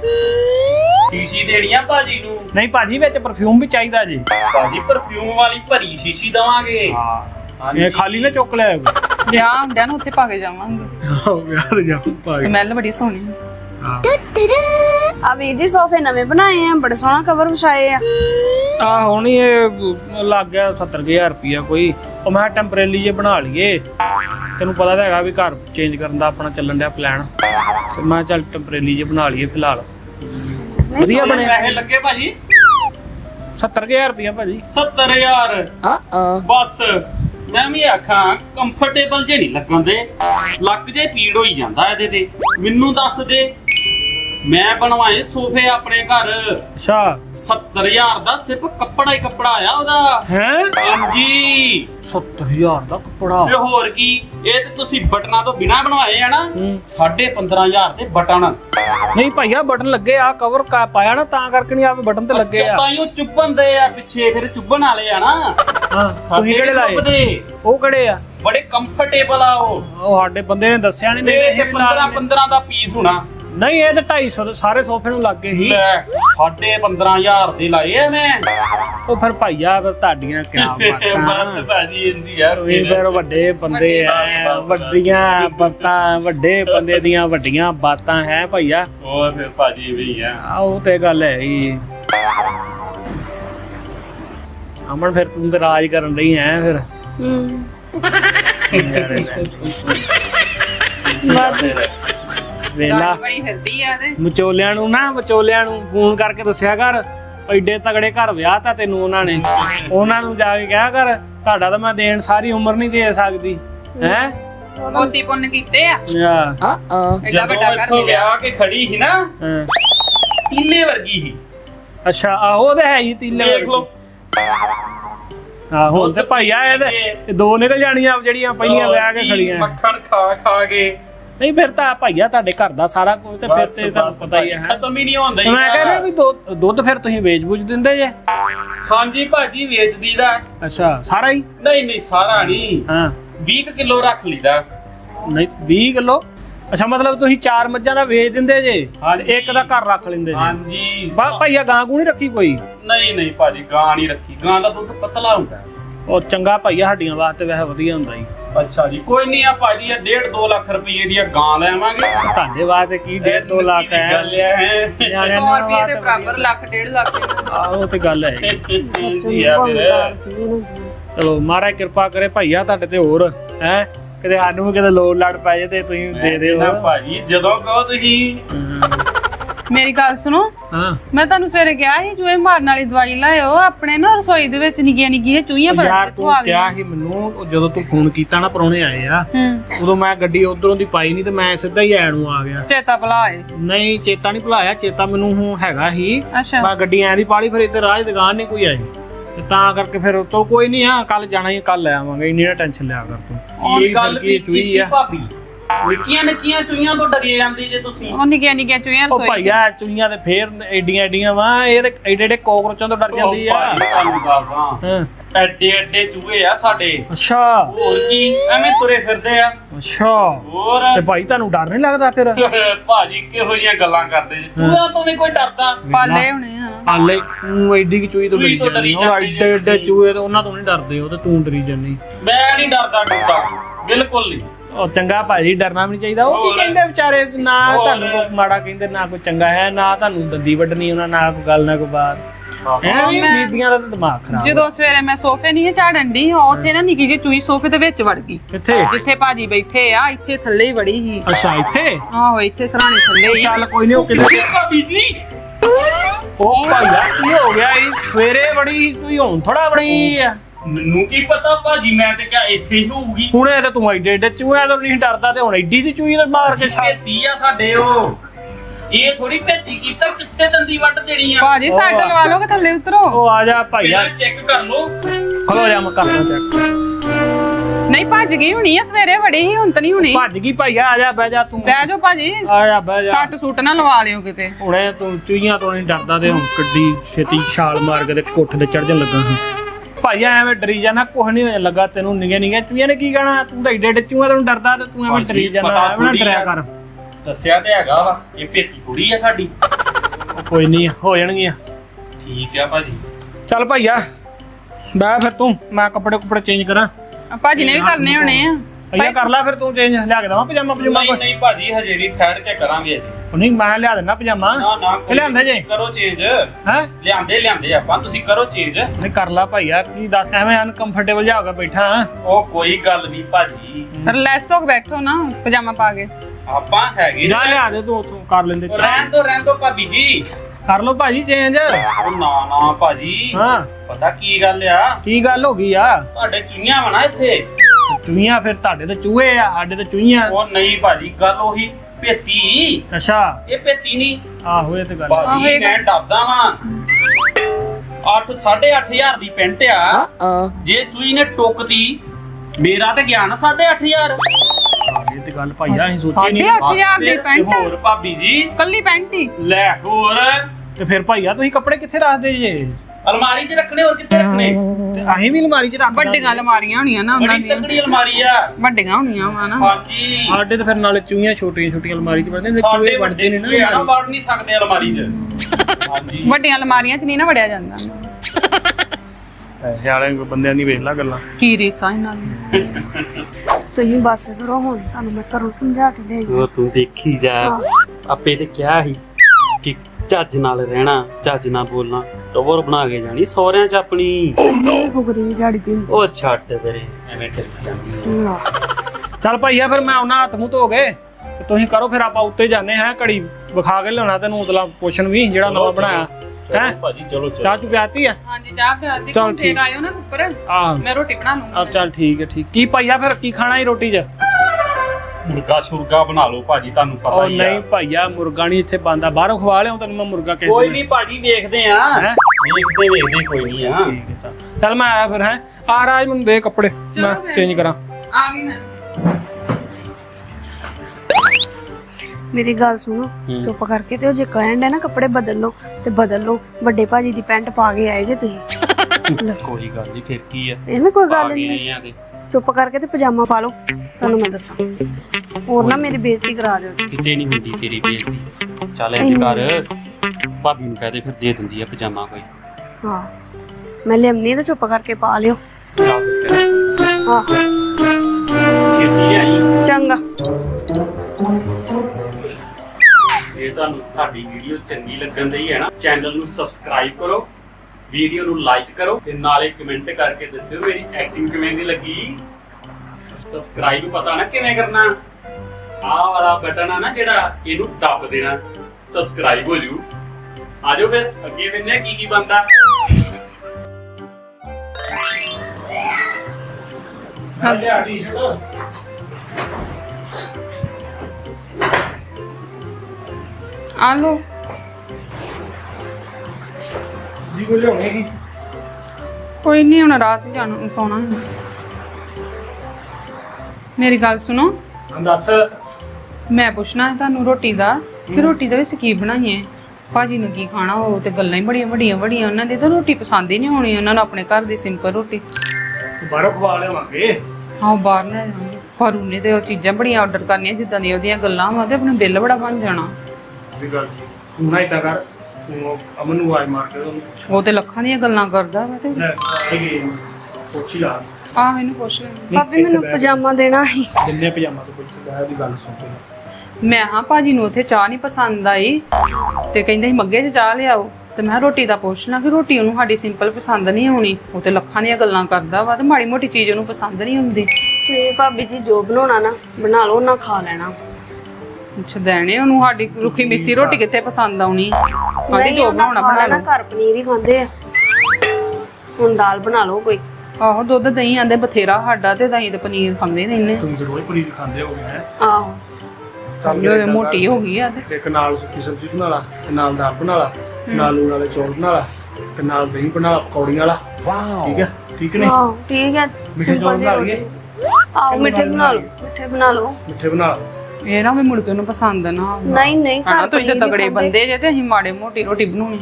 ਸ਼ੀਸ਼ੀ ਦੇਣੀ ਆ ਭਾਜੀ ਨੂੰ। ਨਹੀਂ ਭਾਜੀ ਵਿੱਚ ਪਰਫਿਊਮ ਵੀ ਚਾਹੀਦਾ ਜੀ। ਭਾਜੀ ਪਰਫਿਊਮ ਵਾਲੀ ਭਰੀ ਸ਼ੀਸ਼ੀ ਦਵਾਂਗੇ। ਹਾਂ। ਇਹ ਖਾਲੀ ਨਾ ਚੁੱਕ ਲਿਆ ਵਿਆਹ ਹੁੰਦਿਆਂ ਨੂੰ ਉੱਥੇ ਪਾ ਕੇ ਜਾਵਾਂਗੇ। ਹੋ ਗਿਆ ਤੇ ਜਾ ਪਾ ਗਿਆ। ਸਮੈਲ ਬੜੀ ਸੋਹਣੀ। ਹਾਂ। ਆ ਵੀਰ ਜੀ ਸੋਫੇ ਨਵੇਂ ਬਣਾਏ ਆ ਬੜੇ ਸੋਹਣਾ ਕਵਰ ਵਿਛਾਏ ਆ। ਆ ਹੁਣ ਹੀ ਇਹ ਲੱਗ ਗਿਆ 70000 ਰੁਪਿਆ ਕੋਈ। ਉਹ ਮੈਂ ਟੈਂਪਰੇਰੀ ਜੇ ਬਣਾ ਲਈਏ। ਤੈਨੂੰ ਪਤਾ ਤਾਂ ਹੈਗਾ ਵੀ ਘਰ ਚੇਂਜ ਕਰਨ ਦਾ ਆਪਣਾ ਚੱਲਣ ਡਿਆ ਪਲਾਨ ਤੇ ਮੈਂ ਚੱਲ ਟੈਂਪਰੇਰੀ ਜੇ ਬਣਾ ਲਈਏ ਫਿਲਹਾਲ। ਵਧੀਆ ਬਣੇ ਪੈਸੇ ਲੱਗੇ ਭਾਜੀ। 70000 ਰੁਪਿਆ ਭਾਜੀ। 70000 ਆ ਆ ਬਸ ਮੈਂ ਵੀ ਆਖਾਂ ਕੰਫਰਟੇਬਲ ਜੇ ਨਹੀਂ ਲੱਗਣ ਦੇ ਲੱਕ ਜੇ ਪੀੜ ਹੋਈ ਜਾਂਦਾ ਇਹਦੇ ਤੇ। ਮੈਨੂੰ ਦੱਸ ਦੇ। ਮੈਂ ਬਣਵਾਏ ਸੋਫੇ ਆਪਣੇ ਘਰ। ਅੱਛਾ। 70000 ਦਾ ਸਿਰਫ ਕੱਪੜਾ ਹੀ ਕੱਪੜਾ ਆਇਆ ਉਹਦਾ। ਹੈ? ਹਾਂਜੀ। 70000 ਦਾ ਕੱਪੜਾ। ਤੇ ਹੋਰ ਕੀ ਇਹ ਤੇ ਤੁਸੀਂ ਬਟਨਾਂ ਤੋਂ ਬਿਨਾ ਬਣਵਾਏ ਆ ਨਾ ਹੂੰ। 15500 ਦੇ ਬਟਨ। ਨਹੀਂ ਭਾਈਆ ਬਟਨ ਲੱਗੇ ਆ ਕਵਰ ਪਾਇਆ ਨਾ ਤਾਂ ਕਰਕੇ ਨਹੀਂ ਆਵੇ ਬਟਨ ਤੇ ਲੱਗੇ ਆ। ਤਾਂ ਹੀ ਉਹ ਚੁੱਭਣ ਦੇ ਆ ਪਿੱਛੇ ਫਿਰ ਚੁੱਭਣ ਵਾਲੇ ਆ ਨਾ। ਹਾਂ ਤੁਸੀਂ ਕਿਹੜੇ ਲਾਏ। ਉਹ ਕਿਹੜੇ ਆ? ਬੜੇ ਕੰਫਰਟੇਬਲ ਆ ਉਹ। ਉਹ ਸਾਡੇ ਬੰਦੇ ਨੇ ਦੱਸਿਆ ਨਹੀਂ ਨਹੀਂ ਤੇ 15 15 ਦਾ ਪੀਸ ਹੋਣਾ। ਨਹੀਂ ਇਹ ਤਾਂ 250 ਦੇ ਸਾਰੇ ਸੋਫੇ ਨੂੰ ਲੱਗ ਗਏ ਸੀ। ਸਾਢੇ 15000 ਦੇ ਲਾਏ ਆ ਮੈਂ ਉਹ ਫਿਰ ਭਾਈਆ ਫਿਰ ਤੁਹਾਡੀਆਂ ਕਿਆ ਬਸ ਬਾਤਾਂ। ਭਾਜੀ ਇੰਦੀ ਯਾਰ ਤੁਸੀਂ ਫਿਰ ਵੱਡੇ ਬੰਦੇ ਐ ਵੱਡੀਆਂ ਬਾਤਾਂ ਵੱਡੇ ਬੰਦੇ ਦੀਆਂ ਵੱਡੀਆਂ ਬਾਤਾਂ ਹੈ ਭਾਈਆ। ਹੋਰ ਫਿਰ ਭਾਜੀ ਵੀ ਆ ਆ ਉਹ ਤੇ ਗੱਲ ਹੈ ਹੀ। ਅਮਨ ਫਿਰ ਤੂੰ ਤੇ ਰਾਜ ਕਰਨ ਰਹੀ ਹੈ ਫਿਰ। ਹੂੰ। ਵੇਲਾ ਬੜੀ ਫਿਰਦੀ ਆ ਤੇ। ਵਿਚੋਲਿਆਂ ਨੂੰ ਨਾ ਵਿਚੋਲਿਆਂ ਨੂੰ ਫੋਨ ਕਰਕੇ ਦੱਸਿਆ ਕਰ ਐਡੇ ਤਗੜੇ ਘਰ ਵਿਆਹ ਤਾਂ ਤੈਨੂੰ ਉਹਨਾਂ ਨੇ। ਉਹਨਾਂ ਨੂੰ ਜਾ ਕੇ ਕਿਹਾ ਕਰ ਤੁਹਾਡਾ ਤਾਂ ਮੈਂ ਦੇਣ ਸਾਰੀ ਉਮਰ ਨਹੀਂ ਦੇ ਸਕਦੀ। ਹੈ? ਮੋਤੀ ਪੁੰਨ ਕੀਤੇ ਆ। ਆ। ਐਡਾ ਜਦੋਂ ਵੱਡਾ ਘਰ ਇੱਥੋਂ ਮਿਲਿਆ। ਵਿਆਹ ਕੇ ਖੜੀ ਸੀ ਨਾ ਹਾਂ। ਤੀਲੇ ਵਰਗੀ ਸੀ। ਅੱਛਾ ਆਹੋ ਉਹ ਤੇ ਹੈ ਹੀ ਤੀਲੇ ਦੇਖ ਲਓ। ਆ ਹੁਣ ਤੇ ਭਾਈਆ ਇਹ ਤੇ ਇਹ ਦੋ ਨਿਕਲ ਜਾਣੀਆਂ ਜਿਹੜੀਆਂ ਪਹਿਲੀਆਂ ਵਿਆਹ ਕੇ ਖੜੀਆਂ। ਮੱਖਣ ਖਾ ਖਾ ਕੇ। ਨਹੀਂ ਫਿਰ ਤਾਂ ਭਾਈਆ ਤੁਹਾਡੇ ਘਰ ਦਾ ਸਾਰਾ ਕੁਝ ਤੇ ਫਿਰ ਤੇ ਤੁਹਾਨੂੰ ਪਤਾ ਹੀ ਹੈ। ਖਤਮ ਹੀ ਨਹੀਂ ਹੁੰਦਾ ਮੈਂ ਕਹਿੰਦਾ ਵੀ ਦੁੱਧ ਫਿਰ ਤੁਸੀਂ ਵੇਚ ਬੁੱਝ ਦਿੰਦੇ ਜੇ। ਹਾਂਜੀ ਭਾਜੀ ਵੇਚਦੀ ਦਾ ਅੱਛਾ ਸਾਰਾ ਹੀ? ਨਹੀਂ ਨਹੀਂ ਸਾਰਾ ਨਹੀਂ। ਹਾਂ। 20 ਕਿਲੋ ਰੱਖ ਲਈਦਾ। ਨਹੀਂ 20 ਕਿਲੋ? ਅੱਛਾ ਮਤਲਬ ਤੁਸੀਂ ਚਾਰ ਮੱਝਾਂ ਦਾ ਵੇਚ ਦਿੰਦੇ ਜੇ? ਇੱਕ ਦਾ ਘਰ ਰੱਖ ਲੈਂਦੇ ਜੇ? ਹਾਂਜੀ ਬਾ ਭਾਈਆ ਗਾਂ ਗੂ ਨਹੀਂ ਰੱਖੀ ਕੋਈ? ਨਹੀਂ ਨਹੀਂ ਭਾਜੀ ਗਾਂ ਨਹੀਂ ਰੱਖੀ। ਗਾਂ ਦਾ ਦੁੱਧ ਪਤਲਾ ਹੁੰਦਾ। ਉਹ ਚੰਗਾ ਭਾਈਆ ਹੱਡੀਆਂ ਵਾਸਤੇ ਵੈਸੇ ਵਧੀਆ ਹੁੰਦਾ ਜੀ। ਅੱਛਾ ਜੀ ਕੋਈ ਨਹੀਂ ਆ ਭਾਜੀ ਇਹ 1.5 2 ਲੱਖ ਰੁਪਏ ਦੀ ਗਾਂ ਲੈ ਆਵਾਂਗੇ। ਤੁਹਾਡੇ ਵਾਸਤੇ ਕੀ 1.5 2 ਲੱਖ ਹੈ? ਗੱਲ ਹੈ। ਨਿਆਣਿਆਂ 100 ਨੂੰ ਰੁਪਏ ਦੇ ਬਰਾਬਰ ਲੱਖ ਡੇਢ ਲੱਖ ਆਹੋ ਤੇ ਗੱਲ ਹੈ ਜੀ। ਆ ਫਿਰ। ਚਲੋ ਮਹਾਰਾਜ ਕਿਰਪਾ ਕਰੇ ਭਾਈਆ ਤੁਹਾਡੇ ਤੇ ਹੋਰ ਹੈ? ਕਿਤੇ ਸਾਨੂੰ ਵੀ ਕਿਤੇ ਲੋੜ ਲੜ ਪੈ ਜੇ ਤੇ ਤੁਸੀਂ ਦੇ ਦਿਓ। ਨਾ ਭਾਜੀ ਜਦੋਂ ਕਹੋ ਤੁਸੀਂ। ਮੇਰੀ ਗੱਲ ਸੁਣੋ। ਹਾਂ। ਮੈਂ ਤੁਹਾਨੂੰ ਸਵੇਰੇ ਕਿਹਾ ਸੀ ਚੂਹੇ ਮਾਰਨ ਵਾਲੀ ਦਵਾਈ ਲਾਇਓ ਆਪਣੇ ਨਾ ਰਸੋਈ ਦੇ ਵਿੱਚ ਨਿੱਕੀਆਂ ਨਿੱਕੀਆਂ ਚੂਹੀਆਂ ਪਤਾ ਯਾਰ ਕਿੱਥੋਂ ਤੂੰ ਆ ਕਿਹਾ ਗਈਆਂ ਸੀ ਮੈਨੂੰ ਉਹ ਜਦੋਂ ਤੂੰ ਫੋਨ ਕੀਤਾ ਨਾ ਪਰੋਣੇ ਆਏ ਆ। ਹੂੰ। ਉਦੋਂ ਮੈਂ ਗੱਡੀ ਉਧਰੋਂ ਦੀ ਪਾਈ ਨਹੀਂ ਤੇ ਮੈਂ ਸਿੱਧਾ ਹੀ ਐ ਨੂੰ ਆ ਗਿਆ। ਚੇਤਾ ਭੁਲਾਏ ਨਹੀਂ ਚੇਤਾ ਨਹੀਂ ਭੁਲਾਇਆ ਚੇਤਾ ਮੈਨੂੰ ਹੁਣ ਹੈਗਾ ਹੀ ਅੱਛਾ। ਮੈਂ ਗੱਡੀ ਐਂ ਦੀ ਪਾਲੀ ਫਿਰ ਇੱਧਰ ਰਾਜ ਦੁਕਾਨ ਨਹੀਂ ਕੋਈ ਆਈ। ਤੇ ਤਾਂ ਕਰਕੇ ਫਿਰ ਤੋਂ ਕੋਈ ਨਹੀਂ ਆ ਕੱਲ ਜਾਣਾ ਹੀ ਕੱਲ ਲੈ ਆਵਾਂਗੇ ਇੰਨੀ ਨਾ ਟੈਨਸ਼ਨ ਲਿਆ ਕਰ ਤੂੰ। ਕੀ ਗੱਲ ਕੀ ਵੀ ਚੂਹੀ ਕੀਤੀ ਆ? ਭਾਬੀ? ਨਿੱਕੀਆਂ ਨਿੱਕੀਆਂ ਚੂਹੀਆਂ ਤੋਂ ਡਰੀ ਜਾਂਦੀ ਜੇ ਤੁਸੀਂ। ਉਹ ਨਿੱਕੀਆਂ ਨਿੱਕੀਆਂ ਚੂਹੀਆਂ ਉਹ ਰਸੋਈ 'ਚ। ਭਾਈਆ ਚੁਈਆਂ ਤੇ ਫੇਰ ਏਡੀਆਂ ਏਡੀਆਂ ਵਾ ਇਹ ਤੇ ਏਡੇ ਏਡੇ ਕੋਕਰੋਚਾਂ ਤੋਂ ਡਰ ਜਾਂਦੀ ਆ। ਉਹ ਭਾਜੀ ਤੁਹਾਨੂੰ ਦੱਸਦਾ ਹਾਂ। ਐਡੇ ਐਡੇ ਚੂਹੇ ਆ ਸਾਡੇ। ਅੱਛਾ। ਹੋਰ ਕੀ ਐਵੇਂ ਤੁਰੇ ਫਿਰਦੇ ਆ। ਅੱਛਾ। ਹੋਰ। ਤੇ ਭਾਈ ਤੁਹਾਨੂੰ ਡਰ ਨਹੀਂ ਲੱਗਦਾ ਫਿਰ? ਭਾਜੀ ਕਿਹੋ ਜੀਆਂ ਗੱਲਾਂ ਕਰਦੇ ਜੀ। ਚੂਹਿਆਂ ਤੋਂ ਵੀ ਕੋਈ ਡਰਦਾ। ਪਾਲੇ ਹੋਣੇ ਆ। ਹਾਲੇ ਤੂੰ ਐਡੀ ਕਿ ਚੂਈ ਤੋਂ ਚੂਹੀ ਡਰੀ ਤੋਂ ਡਰੀ ਜਾਂਦੀ ਉਹ ਜਾਂਦੀ ਐਡੇ ਐਡੇ ਤੁਸੀਂ। ਚੂਹੇ ਤੋਂ ਉਹਨਾਂ ਤੋਂ ਨਹੀਂ ਡਰਦੇ ਉਹ ਤੇ ਤੂੰ ਡਰੀ ਜਾਂਦੀ। ਮੈਂ ਨਹੀਂ ਡਰਦਾ ਡਰਦਾ ਬਿਲਕੁਲ ਨਹੀਂ। ਉਹ ਚੰਗਾ ਭਾਜੀ ਡਰਨਾ ਵੀ ਨਹੀਂ ਚਾਹੀਦਾ। ਉਹ ਕੀ। ਕਹਿੰਦੇ ਵਿਚਾਰੇ ਨਾ। ਤੁਹਾਨੂੰ ਕੋਈ ਮਾੜਾ ਕਹਿੰਦੇ ਨਾ ਕੋਈ ਚੰਗਾ ਹੈ ਨਾ ਤੁਹਾਨੂੰ ਦੰਦੀ ਵੱਢਣੀ ਉਹਨਾਂ ਨਾ ਕੋਈ ਗੱਲ ਨਾ ਕੋਈ ਬਾਤ। ਹੈ। ਵੀ ਮੈਂ- ਬੀਬੀਆਂ ਦਾ ਤਾਂ ਦਿਮਾਗ ਖਰਾਬ ਜਦੋਂ ਸਵੇਰੇ ਮੈਂ ਸੋਫੇ ਨਹੀਂ ਝਾੜਨ ਦੀ ਉੱਥੇ ਨਾ ਨਿੱਕੀ ਜਿਹੀ ਚੂਹੀ ਸੋਫੇ ਦੇ ਵਿੱਚ ਵੜ ਗਈ। ਕਿੱਥੇ? ਜਿੱਥੇ ਭਾਜੀ ਬੈਠੇ ਆ ਇੱਥੇ ਥੱਲੇ ਹੀ ਵੜੀ ਸੀ। ਅੱਛਾ ਇੱਥੇ? ਆਹੋ ਇੱਥੇ ਸਰਾਣੇ ਥੱਲੇ ਹੀ। ਚੱਲ ਕੋਈ ਨਹੀਂ ਉਹ ਕਿਤੇ ਭਾਬੀ ਜੀ ਉਹ ਭਾਈਆ ਕੀ ਹੋ ਗਿਆ ਇਹ ਸਵੇਰੇ ਬੜੀ ਤੂੰ ਹੁਣ ਥੋੜਾ ਬੜੀ ਆ। ਮੈਨੂੰ ਕੀ ਪਤਾ ਭਾਜੀ ਮੈਂ ਤੇ ਕਿਹਾ ਇੱਥੇ ਹੀ ਹੋਊਗੀ। ਹੁਣੇ ਤਾਂ ਤੂੰ ਐਡੇ ਐਡੇ ਚੂਹਿਆਂ ਤੋਂ ਨਹੀਂ ਡਰਦਾ ਤੇ ਹੁਣ ਐਡੀ ਦੀ ਚੂਹੀ ਤੇ ਮਾਰ ਕੇ ਛਾ ਭੇਤੀ ਆ ਸਾਡੇ ਉਹ। ਇਹ ਥੋੜੀ ਭੇਤੀ ਕੀਤਾ ਕਿੱਥੇ ਦੰਦੀ ਵੱਢ ਦੇਣੀ ਆ? ਭਾਜੀ ਸੱਟ ਲਵਾ ਲਓ ਕਿ ਥੱਲੇ ਉਤਰੋ? ਉਹ ਆ ਜਾ ਭਾਈਆ ਪਹਿਲਾਂ ਚੈੱਕ ਕਰ ਲਓ। ਖਲੋ ਜਾ ਮੈਂ ਕਰਦਾ ਚੈੱਕ ਨਹੀਂ ਭੱਜ ਗਈ ਹੋਣੀ ਆ ਸਵੇਰੇ ਵੜੀ ਸੀ ਹੁਣ ਤਾਂ ਨਹੀਂ ਹੋਣੀ। ਭੱਜ ਗਈ ਭਾਈਆ ਆ ਜਾ ਬਹਿ ਜਾ ਤੂੰ। ਬਹਿ ਜਾਓ ਭਾਜੀ। ਆ ਜਾ ਬਹਿ ਜਾ। ਸੱਟ ਸੁੱਟ ਨਾ ਲਵਾ ਲਿਓ ਕਿਤੇ। ਹੁਣੇ ਤੂੰ ਚੂਹੀਆਂ ਤੋਂ ਨਹੀਂ ਡਰਦਾ ਤੇ ਹੁਣ ਕੱਡੀ ਛੇਤੀ ਛਾਲ ਮਾਰ ਕੇ ਤੇ ਕੋਠੇ ਤੇ ਚੜ ਜਾਣ ਲੱਗਾ ਹਾਂ। ਭਾਈਆ ਐਵੇਂ ਡਰੀ ਜਾਣਾ ਕੁਝ ਨਹੀਂ ਹੋਣ ਲੱਗਾ ਤੈਨੂੰ ਨਿਗੇ ਨਿਗੇ। ਚੂਹੀਆਂ ਨੇ ਕੀ ਕਹਿਣਾ? ਤੂੰ ਤਾਂ ਏਡੇ ਏਡੇ ਚੂਹਿਆਂ ਤੋਂ ਡਰਦਾ ਤੇ ਤੂੰ ਐਵੇਂ ਭਾਜੀ, ਡਰੀ ਜਾਣਾ ਪਤਾ ਐਵੇਂ ਨਾ ਥੋੜ੍ਹੀ ਡਰਿਆ। ਕਰ। ਦੱਸਿਆ ਤੇ ਹੈਗਾ ਵਾ ਇਹ ਭੇਤੀ ਥੋੜੀ ਆ ਸਾਡੀ। ਉਹ ਕੋਈ ਨਹੀਂ ਹੋ ਜਾਣਗੀਆਂ। ਠੀਕ ਆ ਭਾਜੀ। ਚੱਲ ਭਾਈਆ ਬਹਿ ਫਿਰ ਤੂੰ ਮੈਂ ਕੱਪੜੇ ਕੁਪੜੇ ਚੇਂਜ ਕਰਾਂ। ਆ ਭਾਜੀ ਨੇ ਵੀ ਕਰਨੇ ਹੋਣੇ ਆ। ਭਈਆ ਕਰ ਲੈ ਫਿਰ ਤੂੰ ਚੇਂਜ ਲਿਆ ਕੇ ਦਵਾਂ ਪਜਾਮਾ ਪਜੂਮਾ ਨਹੀਂ ਕੋਈ? ਨਹੀਂ ਭਾਜੀ ਹਜੇ ਨਹੀਂ ਠਹਿਰ ਕੇ ਕਰਾਂਗੇ ਜੀ। ਉਹ ਨਹੀਂ ਮੈਂ ਲਿਆ ਦੇਣਾ ਪਜਾਮਾ। ਨਾ ਨਾ ਲਿਆਂਦੇ ਜੇ? ਕਰੋ ਚੇਂਜ ਹੈ? ਲਿਆਂਦੇ ਲਿਆਂਦੇ ਆਪਾਂ ਤੁਸੀਂ ਕਰੋ ਚੇਂਜ ਨਹੀਂ ਕਰ ਲਾ ਭਾਈਆ ਕੀ ਦੱਸ ਐਵੇਂ ਅਨਕੰਫਰਟੇਬਲ ਜਾ ਹੋ ਕੇ ਬੈਠਾ ਹਾਂ? ਉਹ ਕੋਈ ਗੱਲ ਨਹੀਂ ਭਾਜੀ। ਰਿਲੈਕਸ ਹੋ ਕੇ ਬੈਠੋ ਨਾ ਪਜਾਮਾ ਪਾ ਕੇ। ਆਪਾਂ ਹੈਗੇ ਜਾ ਲਿਆ ਦੇ ਤੂੰ ਉੱਥੋਂ ਕਰ ਲੈਂਦੇ। ਰਹਿਣ ਦੋ ਰਹਿਣ ਦੋ ਭਾਬੀ ਜੀ। ਕਰ ਲੋ ਭਾਜੀ ਚੇਂਜ ਉਹ ਨਾ ਨਾ ਭਾਜੀ। ਹਾਂ। ਪਤਾ ਕੀ ਗੱਲ ਆ? ਕੀ ਗੱਲ ਹੋ ਗਈ ਆ? ਤੁਹਾਡੇ ਚੁਈਆਂ ਵਾ ਨਾ ਇੱਥੇ। ਚੂਹੀਆਂ ਫਿਰ ਤੁਹਾਡੇ ਤੇ ਚੂਹੇ ਆ ਸਾਡੇ ਤੇ ਚੂਹੀਆਂ। ਉਹ ਨਹੀਂ ਭਾਜੀ ਗੱਲ ਉਹੀ ਭੇਤੀ। ਅੱਛਾ। ਇਹ ਭੇਤੀ ਨਹੀਂ। ਆਹੋ ਇਹ ਤੇ ਗੱਲ ਆ। ਆਹੋ, ਭਾਜੀ ਇਹ ਮੈਂ ਡਰਦਾ ਵਾਂ। 8 8500 ਦੀ ਪੈਂਟ ਆ। ਜੇ ਚੂਈ ਨੇ ਟੋਕਤੀ ਮੇਰਾ ਤੇ ਗਿਆ ਨਾ 8500 ਇਹ ਤੇ ਗੱਲ ਭਾਈਆ ਅਸੀਂ ਸੋਚੀ ਨਹੀਂ। ਅੱਠ ਹਜ਼ਾਰ ਦੀ ਪੈਂਟ? ਹੋਰ ਭਾਬੀ ਜੀ। ਕੱਲੀ ਪੈਂਟ ਹੀ। ਲੈ ਹੋਰ। ਤੇ ਫਿਰ ਭਾਈਆ ਤੁਸੀਂ ਕੱਪੜੇ ਕਿੱਥੇ ਰੱਖਦੇ ਜੇ? ਅਲਮਾਰੀ 'ਚ ਰੱਖਣੇ ਹੋਰ ਕਿੱਥੇ ਰੱਖਣੇ? ਤੇ ਅਸੀਂ ਵੀ ਅਲਮਾਰੀ 'ਚ ਰੱਖ ਵੱਡੀਆਂ ਅਲਮਾਰੀਆਂ ਹੋਣੀਆਂ ਨਾ ਉਹਨਾਂ ਬੜੀ ਦੀਆਂ। ਤਕੜੀ ਅਲਮਾਰੀ ਆ। ਵੱਡੀਆਂ ਹੋਣੀਆਂ ਵਾ ਨਾ। ਹਾਂਜੀ ਸਾਡੇ ਤੇ ਫਿਰ ਨਾਲੇ ਚੂਹੀਆਂ ਛੋਟੀਆਂ ਛੋਟੀਆਂ ਅਲਮਾਰੀ 'ਚ ਵੜਦੇ ਨੇ ਸਾਡੇ ਚੂਹੇ ਵੱਡੇ ਨੇ ਨਾ ਨਾ ਵੜ ਨਹੀਂ ਸਕਦੇ ਅਲਮਾਰੀ 'ਚ। ਹਾਂਜੀ। ਵੱਡੀਆਂ ਅਲਮਾਰੀਆਂ 'ਚ ਨਹੀਂ ਨਾ ਵੜਿਆ ਜਾਂਦਾ। ਵਾਲੇ ਬੰਦਿਆਂ ਦੀ ਵੇਖ ਲੈ ਗੱਲਾਂ। ਕੀ ਰੀਸਾਂ ਇਹਨਾਂ ਦੀਆਂ। ਤੁਸੀਂ ਬਸ ਕਰੋ ਹੁਣ ਤੁਹਾਨੂੰ ਮੈਂ ਘਰੋਂ ਸਮਝਾ ਕੇ ਲਿਆਈ ਉਹ ਤੂੰ ਦੇਖੀ ਜਾ। ਆਪੇ ਤੇ ਕਿਹਾ ਸੀ ਕਿ ਚੱਜ ਨਾਲ ਰਹਿਣਾ ਚੱਜ ਨਾਲ ਬੋਲਣਾ। ਟੋਰ ਬਣਾ ਕੇ ਜਾਣੀ ਸਹੁਰਿਆਂ 'ਚ ਆਪਣੀ। ਫੁਗਰੀ ਨਹੀਂ ਝਾੜੀ ਦਿੰਦੀ। ਉਹ ਛੱਡ ਤੇਰੇ ਐਵੇਂ ਟੱਲੀ ਜਾਂਦੀ। ਚੱਲ ਭਾਈਆ ਫਿਰ ਮੈਂ ਉਹਨਾਂ ਹੱਥ ਮੂੰਹ ਧੋ ਗਏ ਤੇ ਤੁਸੀਂ ਕਰੋ ਫਿਰ ਆਪਾਂ ਉੱਤੇ ਜਾਂਦੇ ਹਾਂ ਘੜੀ ਵਿਖਾ ਕੇ ਲਿਆਉਣਾ ਤੈਨੂੰ ਉਤਲਾ ਪੋਸ਼ਨ ਵੀ ਜਿਹੜਾ ਨਵਾਂ ਬਣਾਇਆ। ਹੈ? ਚਲੋ ਭਾਜੀ ਚਲੋ ਚਲੋ। ਚਾਹ ਚੂ ਪਿਆਤੀ ਆ? ਹਾਂਜੀ ਚਾਹ ਪਿਆ ਦੀ ਚੱਲ ਫੇਰ ਠੀਕ। ਆਇਓ ਨਾ ਉੱਪਰ ਆਹ ਮੈਂ ਰੋਟੀ ਬਣਾ ਲੂੰਗੀ ਆ ਚੱਲ ਠੀਕ ਹੈ ਠੀਕ। ਕੀ ਭਾਈਆ ਫਿਰ ਕੀ ਖਾਣਾ ਹੀ ਰੋਟੀ 'ਚ? ਮੁਰਗਾ ਸ਼ੁਰਗਾ ਬਣਾ ਲਓ ਭਾਜੀ ਤੁਹਾਨੂੰ ਪਤਾ ਉਹ ਹੀ ਆ। ਨਹੀਂ ਭਾਈਆ ਮੁਰਗਾ ਨਹੀਂ ਇੱਥੇ ਬੰਦਾ ਬਾਹਰੋਂ ਖਵਾ ਲਿਆਉਂ ਤੈਨੂੰ ਮੈਂ ਮੁਰਗਾ ਕਹਿ ਕੋਈ ਨਹੀਂ ਭਾਜੀ ਵੇਖਦੇ ਆ। ਹੈਂ? ਵੇਖਦੇ ਵੇਖਦੇ ਕੋਈ ਨਹੀਂ ਆ। ਠੀਕ ਹੈ ਚੱਲ। ਚੱਲ ਮੈਂ ਆਇਆ ਫਿਰ ਹੈ? ਆ ਰਾਜ ਮੈਨੂੰ ਦੇ ਕੱਪੜੇ। ਮੈਂ ਫਿਰ। ਚੇਂਜ ਕਰਾਂ। ਆ ਗਈ ਮੈਂ। ਮੇਰੀ ਗੱਲ ਸੁਣੋ ਚੁੱਪ ਕਰਕੇ ਤੇ ਉਹ ਜੇ ਕਹਿਣ ਦੇ ਨਾ ਕੱਪੜੇ ਬਦਲ ਲਓ ਤੇ ਬਦਲ ਲਓ। ਵੱਡੇ ਭਾਜੀ ਦੀ ਪੈਂਟ ਪਾ ਕੇ ਆਏ ਜੇ ਤੁਸੀਂ। ਲੈ, ਕੋਈ ਗੱਲ ਨਹੀਂ ਫਿਰ ਕੀ ਆ? ਐਵੇਂ ਕੋਈ ਗੱਲ ਨਹੀਂ। ਆ ਤੇ ਚੁੱਪ ਕਰਕੇ ਤੇ ਪਜਾਮਾ ਪਾ ਲਓ। ਤੁਹਾਨੂੰ ਮੈਂ ਦੱਸਾਂ। ਹੋਰ ਨਾ ਮੇਰੀ ਬੇਇੱਜ਼ਤੀ ਕਰਾ ਦਿਓ। ਕਿਤੇ ਨਹੀਂ ਹੁੰਦੀ ਤੇਰੀ ਬੇਇੱਜ਼ਤੀ। ਚੱਲ ਇੰਜ ਕਰ। ਭਾਬੀ ਨੂੰ ਕਹਦੇ ਫਿਰ ਦੇ ਦਿੰਦੀ ਆ ਪਜਾਮਾ ਕੋਈ। ਹਾਂ। ਮੈਂ ਲਿਆਉਣੀ ਤੇ ਚੁੱਪ ਕਰਕੇ ਪਾ ਲਿਓ। ਹਾਂ। ਛੇਤੀ ਚੰਗਾ। ਜੇ ਤੁਹਾਨੂੰ ਸਾਡੀ ਵੀਡੀਓ ਚੰਗੀ ਲੱਗਣ ਦੀ ਹੈ ਨਾ ਚੈਨਲ ਨੂੰ ਸਬਸਕ੍ਰਾਈਬ ਕਰੋ। ਵੀਡੀਓ ਨੂੰ ਲਾਈਕ ਕਰੋ ਤੇ ਨਾਲੇ ਕਮੈਂਟ ਕਰਕੇ ਦੱਸਿਓ ਮੇਰੀ ਐਕਟਿੰਗ ਕਿਵੇਂ ਦੀ ਲੱਗੀ। ਸਬਸਕ੍ਰਾਈਬ ਪਤਾ ਨਾ ਕਿਵੇਂ ਕਰਨਾ। ਆਹ ਵਾਲਾ ਬਟਨ ਆ ਨਾ ਜਿਹੜਾ ਇਹਨੂੰ ਦੱਬ ਦੇਣਾ। ਸਬਸਕ੍ਰਾਈਬ ਹੋ ਜੂ। ਆਜੋ ਫਿਰ ਅੱਗੇ ਵੇਖਦੇ ਕੀ ਕੀ ਬੰਦਾ ਟੀ-ਸ਼ਰਟ ਆ ਜੀ ਕੋ ਲਿਆਉਣੀ ਸੀ? ਕੋਈ ਨਹੀਂ ਹੁਣ ਰਾਤ ਹੀ ਜਾਣਾ ਸੋਣਾ ਹੈ। ਮੇਰੀ ਗੱਲ ਸੁਣੋ। ਹਾਂ ਦੱਸ। ਮੈਂ ਪੁੱਛਣਾ ਹੈ ਤੁਹਾਨੂੰ ਰੋਟੀ ਦਾ ਕਿ ਰੋਟੀ ਦੇ ਵਿੱਚ ਕੀ ਬਣਾਈਏ? ਭਾਜੀ ਨੂੰ ਕੀ ਖਾਣਾ ਉਹ ਤੇ ਗੱਲਾਂ ਹੀ ਬੜੀਆਂ ਵੱਡੀਆਂ ਵੱਡੀਆਂ ਉਹਨਾਂ ਦੀ ਤਾਂ ਰੋਟੀ ਪਸੰਦ ਹੀ ਨਹੀਂ ਹੋਣੀ ਉਹਨਾਂ ਨੂੰ ਆਪਣੇ ਘਰ ਦੀ ਸਿੰਪਲ ਰੋਟੀ। ਬਾਹਰੋਂ ਖਵਾ ਲਿਆਵਾਂਗੇ। ਹਾਂ ਬਾਹਰ ਲੈ ਜਾਵਾਂਗੇ। ਪਰ ਉਹਨੇ ਤੇ ਉਹ ਚੀਜ਼ਾਂ ਬੜੀਆਂ ਆਰਡਰ ਕਰਨੀਆਂ ਜਿੱਦਾਂ ਦੀਆਂ ਉਹਦੀਆਂ ਗੱਲਾਂ ਵਾ ਤੇ ਆਪਣਾ ਬਿੱਲ ਬੜਾ ਬਣ ਜਾਣਾ। ਵੀ ਗੱਲ ਤੂੰ ਨਾ ਇਦਾਂ ਕਰ। ਉਹ ਅਮਨ ਨੂੰ ਆਵਾਜ਼ ਮਾਰ ਕੇ ਉਹਨੂੰ ਉਹ ਤੇ ਲੱਖਾਂ ਦੀਆਂ ਗੱਲਾਂ ਕਰਦਾ ਵਾ ਤੇ। ਲੈ ਆ ਮੈਨੂੰ ਪੁੱਛ ਲੈ। ਭਾਬੀ ਮੈਨੂੰ ਪਜਾਮਾ ਦੇਣਾ ਸੀ। ਦਿੰਨੇ ਪਜਾਮਾ ਤੋਂ ਪੁੱਛ ਦੀ ਗੱਲ ਸੁਣ ਤੂੰ ਮੈਂ ਹਾਂ ਭਾਜੀ ਨੂੰ ਉੱਥੇ ਚਾਹ ਨਹੀਂ ਪਸੰਦ ਆਈ ਤੇ ਕਹਿੰਦੇ ਸੀ ਮੱਗੇ 'ਚ ਚਾਹ ਲਿਆਓ। ਤੇ ਮੈਂ ਰੋਟੀ ਦਾ ਪੁੱਛ ਲਾਂ ਕਿ ਰੋਟੀ ਉਹਨੂੰ ਸਾਡੀ ਸਿੰਪਲ ਪਸੰਦ ਨਹੀਂ ਆਉਣੀ। ਉਹ ਤੇ ਲੱਖਾਂ ਦੀਆਂ ਗੱਲਾਂ ਕਰਦਾ ਵਾ ਤੇ ਮਾੜੀ ਮੋਟੀ ਚੀਜ਼ ਉਹਨੂੰ ਪਸੰਦ ਨਹੀਂ ਹੁੰਦੀ। ਤੇ ਭਾਬੀ ਜੀ ਜੋ ਬਣਾਉਣਾ ਨਾ ਬਣਾ ਲਓ ਨਾ ਖਾ ਲੈਣਾ। ਅੱਛਾ ਦੇਣੇ ਉਹਨੂੰ ਸਾਡੀ ਰੁੱਖੀ ਮਿੱਸੀ ਰੋਟੀ ਕਿੱਥੇ ਪਸੰਦ ਆਉਣੀ? ਨਹੀਂ, ਜੋ ਬਣਾਉਣਾ ਬਣਾ ਲਓ। ਘਰ ਪਨੀਰ ਹੀ ਖਾਂਦੇ ਆ। ਹੁਣ ਦਾਲ ਬਣਾ ਲਓ ਕੋਈ। ਆਹੋ ਦੁੱਧ ਦਹੀਂ ਆਂਦੇ ਬਥੇਰਾ ਸਾਡਾ ਤੇ ਦਹੀਂ ਤੇ ਪਨੀਰ ਖਾਂਦੇ ਨੇ ਇੰਨੇ। ਤੂੰ ਤੇ ਰੋਜ਼ ਪਨੀਰ ਖਾਂਦੇ ਹੋਗੇ ਹੈ? ਆਹੋ। ਜੋ ਮੋਟੀ ਹੋ ਗਈ ਆ ਤੇ। ਇੱਕ ਨਾਲ ਸੁੱਕੀ ਸਬਜ਼ੀ ਬਣਾ ਲਾ ਤੇ ਨਾਲ ਦਾਲ ਬਣਾ ਲਾ ਨਾਲ ਲੂਣ ਵਾਲੇ ਚੌਲ ਬਣਾ ਲਾ ਤੇ ਨਾਲ ਦਹੀਂ ਬਣਾ ਲਾ ਪਕੌੜੀਆਂ ਵਾਲਾ। ਠੀਕ ਹੈ ਠੀਕ ਨਹੀਂ? ਆਹੋ ਠੀਕ ਹੈ ਮਿੱਠੇ ਚੌਲ ਬਣਾ ਲਈਏ? ਆਹੋ ਮਿੱਠੇ ਬਣਾ ਲਓ ਮਿੱਠੇ ਬਣਾ ਲਓ। ਮਿੱਠੇ ਬਣਾ ਲਾ। ਇਹ ਨਾ ਵੀ ਮੁੜ ਕੇ ਉਹਨੂੰ ਪਸੰਦ ਨਾ। ਨਹੀਂ ਨਹੀਂ ਹਨਾ ਘਰ ਤੁਸੀਂ ਤਾਂ ਪਨੀਰ ਹੀ ਤਗੜੇ ਖਾਂਦੇ। ਬੰਦੇ ਜੇ ਤੇ ਅਸੀਂ ਮਾੜੇ ਮੋਟੀ ਰੋਟੀ ਬਣਾਉਣੀ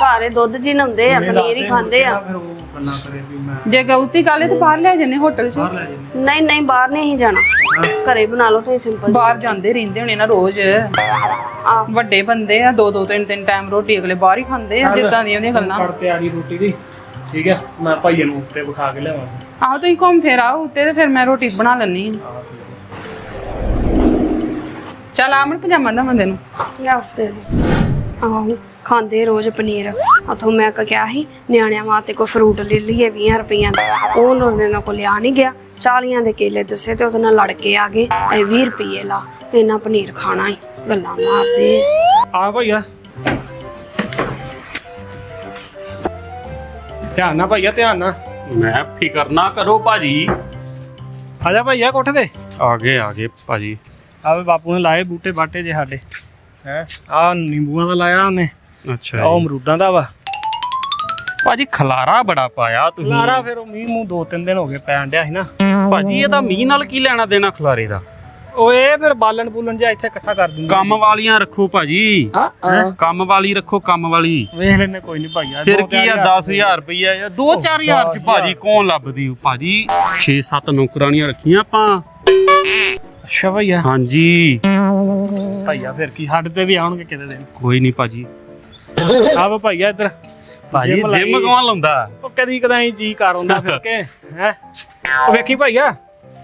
ਘਰ ਇਹ ਦੁੱਧ ਜੀ ਨੰਦੇ ਆ ਪਨੀਰ ਹੀ ਖਾਂਦੇ ਆ। ਫਿਰ ਉਹ ਬੰਨਾ ਕਰੇ ਵੀ ਮੈਂ ਜੇ ਗਲਤੀ ਕਾਲੇ ਤੇ ਬਾਹਰ ਲੈ ਜੰਨੇ ਹੋਟਲ 'ਚ। ਬਾਹਰ ਲੈ ਜਾਂਦੇ। ਨਹੀਂ ਨਹੀਂ ਬਾਹਰ ਨਹੀਂ ਜਾਣਾ। ਘਰੇ ਬਣਾ ਲਓ ਤੁਸੀਂ ਸਿੰਪਲ ਬਾਹਰ ਜਾਂਦੇ ਰਹਿੰਦੇ ਹੋਣੇ ਨਾ ਰੋਜ਼। ਆ ਵੱਡੇ ਬੰਦੇ ਆ ਦੋ ਦੋ ਤਿੰਨ ਤਿੰਨ ਟਾਈਮ ਰੋਟੀ ਅਗਲੇ ਬਾਹਰ ਹੀ ਖਾਂਦੇ ਆ ਜਿੱਦਾਂ ਦੀਆਂ ਉਹਦੀਆਂ ਗੱਲਾਂ। ਕਰ ਤਿਆਰੀ ਰੋਟੀ ਦੀ। ਠੀਕ ਹੈ ਮੈਂ ਭਾਈਏ ਨੂੰ ਉੱਤੇ ਵਿਖਾ ਕੇ ਲਿਆਵਾਂ। ਆਹੋ ਤੁਸੀਂ ਘੁੰਮ ਫਿਰ ਆਓ ਉੱਤੇ ਤੇ ਫਿਰ ਮੈਂ ਰੋਟੀ ਬਣਾ ਲੈਣੀ ਆ। ਚੱਲ ਆਮਣ ਪਜਾਮਾ ਦਾ ਬੰਦੇ ਨੂੰ। ਲਿਆਓ ਦੇ। ਆਹੋ ਖਾਂਦੇ ਰੋਜ਼ ਪਨੀਰ। ਉਥੋਂ ਮੈਂ ਕ ਕਿਹਾ ਸੀ ਨਿਆਣਿਆਂ ਵਾਸਤੇ ਕੋਈ ਫਰੂਟ ਲੈ ਲਈਏ 20 ਰੁਪਈਆਂ ਦਾ। ਉਹ ਉਹਨਾਂ ਨਾਲ ਕੋਲ ਲਿਆ ਨਹੀਂ ਗਿਆ। 40 ਦੇ ਕੇਲੇ ਦੱਸੇ ਤੇ ਉਹਦੇ ਨਾਲ ਲੜ ਕੇ ਆ ਗਏ। ਐ 20 ਰੁਪਏ ਲਾ ਇਹਨਾਂ ਪਨੀਰ ਖਾਣਾ ਹੀ ਗੱਲਾਂ ਮਾਰਦੇ। ਆ ਭਾਈਆ। ਧਿਆਨ ਨਾਲ ਭਾਈਆ ਧਿਆਨ ਨਾਲ। ਮੈਂ ਫਿਕਰ ਨਾ ਕਰੋ ਭਾਜੀ। ਆ ਜਾ ਭਾਈਆ ਕੋਠੇ ਤੇ। ਆ ਗਏ ਆ ਗਏ ਭਾਜੀ। ਆਵੇ ਬਾਪੂ ਨੇ ਲਾਏ ਬੂਟੇ ਬਾਟੇ ਜੇ ਸਾਡੇ। ਹੈ ਆ ਨਿੰਬੂਆਂ ਦਾ ਲਾਇਆ ਉਹਨੇ। ਅੱਛਾ ਉਹ ਅਮਰੂਦਾਂ ਦਾ ਵਾ। ਭਾਜੀ ਖਲਾਰਾ ਬੜਾ ਪਾਇਆ ਤੁਸੀਂ। ਲਾਰਾ ਫਿਰ ਉਹ ਮੀਂਹ ਮੂੰਹ ਦੋ ਤਿੰਨ ਦਿਨ ਹੋ ਗਏ ਪੈਣ ਡਿਆ ਸੀ ਨਾ। ਭਾਜੀ ਇਹ ਤਾਂ ਮੀਂਹ ਨਾਲ ਕੀ ਲੈਣਾ ਦੇਣਾ ਖਲਾਰੇ ਦਾ? ਓਏ ਫਿਰ ਬਾਲਣ ਬੂਲਣ ਜਿਹਾ ਇੱਥੇ ਇਕੱਠਾ ਕਰ ਦੂੰਗਾ ਕੰਮ ਵਾਲੀਆਂ ਰੱਖੋ ਭਾਜੀ। ਕੰਮ ਵਾਲੀ ਰੱਖੋ ਕੰਮ ਵਾਲੀ। ਵੇਖ ਲੈਨੇ ਕੋਈ ਨਹੀਂ ਭਾਈਆ ਫਿਰ ਕੀ ਆ ਚਾਰ 10000 ਰੁਪਈਆ ਜਾਂ 2-4000 ਚ ਭਾਜੀ ਕੌਣ ਲੱਭਦੀ? ਭਾਜੀ 6-7 ਨੌਕਰਾਨੀਆਂ ਰੱਖੀਆਂ ਆਪਾਂ। ਅੱਛਾ ਭਾਈਆ। ਹਾਂਜੀ। ਭਾਈਆ ਫਿਰ ਕੀ ਸਾਡੇ ਤੇ ਵੀ ਆਉਣਗੇ ਕਿਤੇ ਦਿਨ। ਕੋਈ ਨਹੀਂ ਭਾਜੀ। ਆਵੋ ਭਾਈਆ ਇੱਧਰ। ਭਾਜੀ Gym ਲਾਈ। ਜਿਮ ਕੌਣ ਲਾਉਂਦਾ? ਉਹ ਕਦੀ ਕਦਾਈ ਜੀ ਕਰ ਹੁੰਦਾ ਫਿਰ ਕੇ ਹੈ। ਉਹ ਵੇਖੀ ਭਾਈਆ?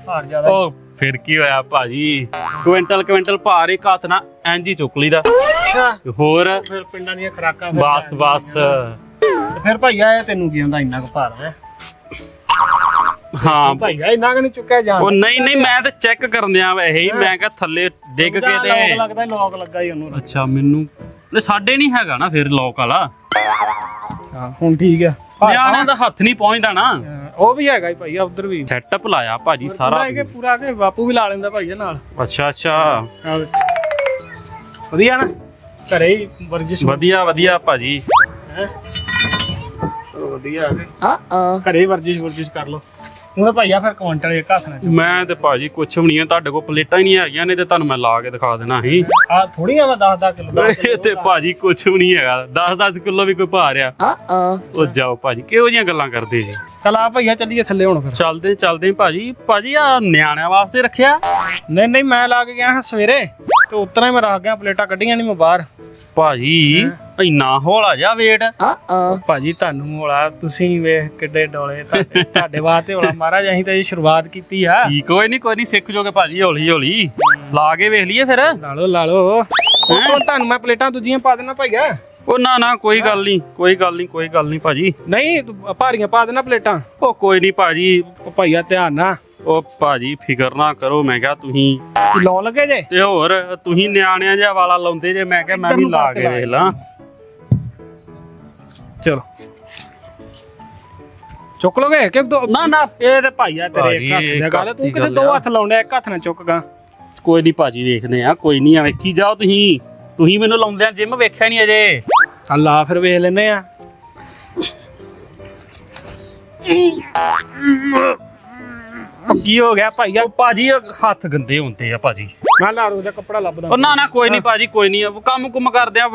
ਹਾਰ ਜ਼ਿਆਦਾ ਉਹ ਫਿਰ ਕੀ ਹੋਇਆ ਭਾਜੀ? ਕੁਇੰਟਲ ਕੁਇੰਟਲ ਭਾਰ ਇੱਕ ਹੱਥ ਨਾਲ ਇੰਜ ਹੀ ਚੁੱਕ ਲਈਦਾ। ਅੱਛਾ। ਤੇ ਹੋਰ? ਫਿਰ ਪਿੰਡਾਂ ਦੀਆਂ ਖਰਾਕਾਂ ਫਿਰ ਬਸ ਬਸ। ਤੇ ਫਿਰ ਭਾਈਆ ਇਹ ਤੈਨੂੰ ਕੀ ਹੁੰਦਾ ਇੰਨਾ ਕੁ ਭਾਰ ਹੈ? ਹਾਂ ਭਾਈਆ ਇੰਨਾ ਕੁ ਨਹੀਂ ਚੁੱਕਿਆ ਜਾਂ ਉਹ ਨਹੀਂ ਨਹੀਂ ਮੈਂ ਤਾਂ ਚੈੱਕ ਕਰਨ ਦਿਆਂ ਵੈਸੇ ਹੀ ਮੈਂ ਕਿਹਾ ਥੱਲੇ ਡਿੱਗ ਕੇ ਲੋਕ ਤੇ ਲੱਗਦਾ ਲੋਕ ਲੱਗਾ ਹੀ ਉਹਨੂੰ। ਅੱਛਾ ਮੈਨੂੰ ਲੈ ਸਾਡੇ ਨਹੀਂ ਹੈਗਾ ਨਾ ਫਿਰ ਲੋਕ ਵਾਲਾ। ਹਾਂ ਹੁਣ ਠੀਕ ਆ। ਨਿਆਣਿਆਂ ਦਾ ਹੱਥ ਨਹੀਂ ਪਹੁੰਚਦਾ ਨਾ। ਉਹ ਵੀ ਹੈਗਾ ਹੀ ਭਾਈਆ ਉਧਰ ਵੀ। ਸੈਟਅਪ ਲਾਇਆ ਭਾਜੀ ਸਾਰਾ ਪੂਰਾ ਕਿ ਪੂਰਾ ਕੇ ਬਾਪੂ ਵੀ ਲਾ ਲੈਂਦਾ ਭਾਈਆ ਨਾਲ। ਅੱਛਾ ਅੱਛਾ। ਵੇ। ਵਧੀਆ ਨਾ? ਘਰੇ ਹੀ ਵਰਜਿਸ਼ ਵਧੀਆ ਵਧੀਆ ਭਾਜੀ। ਹੈ? ਵਧੀਆ ਘਰੇ ਹੀ ਵਰਜਿਸ਼ ਵਰਜਿਸ਼ ਕਰ ਲਓ ਹੁਣ ਭਾਈਆ ਫਿਰ ਕੁਇੰਟਲ ਇੱਕ ਹੱਥ ਨਾਲ ਮੈਂ ਤੇ ਭਾਜੀ ਕੁਛ ਵੀ ਨਹੀਂ ਹੈ ਤੁਹਾਡੇ ਕੋਲ ਪਲੇਟਾਂ ਹੀ ਨਹੀਂ ਹੈਗੀਆਂ ਨੇ ਤੇ ਤੁਹਾਨੂੰ ਮੈਂ ਲਾ ਕੇ ਦਿਖਾ ਦੇਣਾ ਸੀ। ਆ ਥੋੜੀਆਂ ਵਾ 10 10 ਕਿਲੋ ਇਹ ਤੇ ਭਾਜੀ ਕੁਛ ਵੀ ਨਹੀਂ ਹੈਗਾ। 10 10 ਕਿਲੋ ਵੀ ਕੋਈ ਭਾਰ ਆ। ਉਹ ਜਾਓ ਭਾਜੀ ਕਿਹੋ ਜੀਆਂ ਗੱਲਾਂ ਕਰਦੇ ਜੀ? ਚਲ ਆ ਭਾਈਆ ਚੱਲੀਏ ਥੱਲੇ ਹੁਣ ਫਿਰ। ਚੱਲਦੇ ਚੱਲਦੇ ਭਾਜੀ। ਭਾਜੀ ਆ ਨਿਆਣਿਆਂ ਵਾਸਤੇ ਰੱਖਿਆ? ਨਹੀਂ ਨਹੀਂ ਮੈਂ ਲਾ ਕੇ ਗਿਆ ਹਾਂ ਸਵੇਰੇ। ਤੇ ਉਤਰਾ ਹੀ ਮੈਂ ਰੱਖ ਗਿਆ ਪਲੇਟਾਂ ਕੱਢੀਆਂ ਨਹੀਂ ਮੈਂ ਬਾਹਰ। ਭਾਜੀ ਇੰਨਾ ਹੌਲਾ ਜਾ ਵੇਟ ਭਾਜੀ ਤੁਹਾਨੂੰ ਹੋਲਾ ਤੁਸੀਂ ਵੇਖ ਕਿੱਡੇ ਡੋਲੇ ਤੁਹਾਡੇ ਤੁਹਾਡੇ ਵਾਸਤੇ ਹੋਲਾ। ਮਹਾਰਾਜ ਅਸੀਂ ਤਾਂ ਇਹ ਸ਼ੁਰੂਆਤ ਕੀਤੀ ਆ। ਕੀ ਕੋਈ ਨਹੀਂ ਕੋਈ ਨਹੀਂ ਸਿੱਖ ਜੋਗੇ ਭਾਜੀ ਹੌਲੀ ਹੌਲੀ ਲਾ ਕੇ ਵੇਖ ਲਈਏ ਫਿਰ। ਲਾ ਲਓ ਲਾ ਲਓ ਉਹ ਤੁਹਾਨੂੰ ਮੈਂ ਪਲੇਟਾਂ ਦੂਜੀਆਂ ਪਾ ਦੇਣਾ ਭਾਈਆ। ਉਹ ਨਾ ਨਾ ਕੋਈ ਗੱਲ ਨਹੀਂ ਕੋਈ ਗੱਲ ਨਹੀਂ ਕੋਈ ਗੱਲ ਨਹੀਂ ਭਾਜੀ। ਨਹੀਂ ਭਾਰੀਆਂ ਪਾ ਦੇਣਾ ਪਲੇਟਾਂ। ਉਹ ਕੋਈ ਨਹੀਂ ਭਾਜੀ। ਭਾਈਆ ਧਿਆਨ ਨਾ ਉਹ ਭਾਜੀ ਫਿਕਰ ਨਾ ਕਰੋ ਮੈਂ ਕਿਹਾ ਤੁਸੀਂ ਲਾਉਣ ਲੱਗੇ ਜੇ? ਤੇ ਹੋਰ ਤੁਸੀਂ ਨਿਆਣਿਆਂ ਜਿਹਾ ਵਾਲਾ ਲਾਉਂਦੇ ਜੇ ਮੈਂ ਕਿਹਾ ਮੈਂ ਵੀ ਲਾ ਕੇ ਵੇਖ ਲਾਂ। ਚਲੋ। ਚੁੱਕ ਲੋਗੇ? ਕਿ ਦੋ ਨਾ ਨਾ। ਇਹ ਤੇ ਭਾਈਆ ਤੇਰੇ ਇੱਕ ਹੱਥ ਦੇ ਗੱਲ ਇੱਕ ਤੂੰ ਹੱਥ ਕਿਤੇ ਦੀ ਦੋ ਗੱਲ ਆ। ਹੱਥ ਲਾਉਂਦਾ ਇੱਕ ਹੱਥ ਨਾਲ ਚੁੱਕ ਗਾ। ਕੋਈ ਨਹੀਂ ਭਾਜੀ ਵੇਖਦੇ ਆ। ਕੋਈ ਨਹੀਂ ਆ ਵੇਖੀ ਜਾਓ ਤੁਸੀਂ। ਤੁਸੀਂ ਮੈਨੂੰ ਲਾਉਂਦੇ ਆ ਜਿਮ ਵੇਖਿਆ ਨਹੀਂ ਅਜੇ। ਚੱਲ ਆ ਫਿਰ ਵੇਖ ਲੈਨੇ ਆ। ਕੀ ਹੋ ਗਿਆ ਭਾਈਆ ਉਹ ਭਾਜੀ ਹੱਥ ਗੰਦੇ ਹੁੰਦੇ ਆ ਭਾਜੀ। ਮੈਂ ਲਾਰੂ ਦਾ ਕੱਪੜਾ ਲੱਭਦਾ ਉਹ ਨਾ ਨਾ ਕੋਈ ਨਹੀਂ ਭਾਜੀ ਕੋਈ ਨਹੀਂ ਕੰਮ ਕੁਮ ਕਰਦੇ ਆ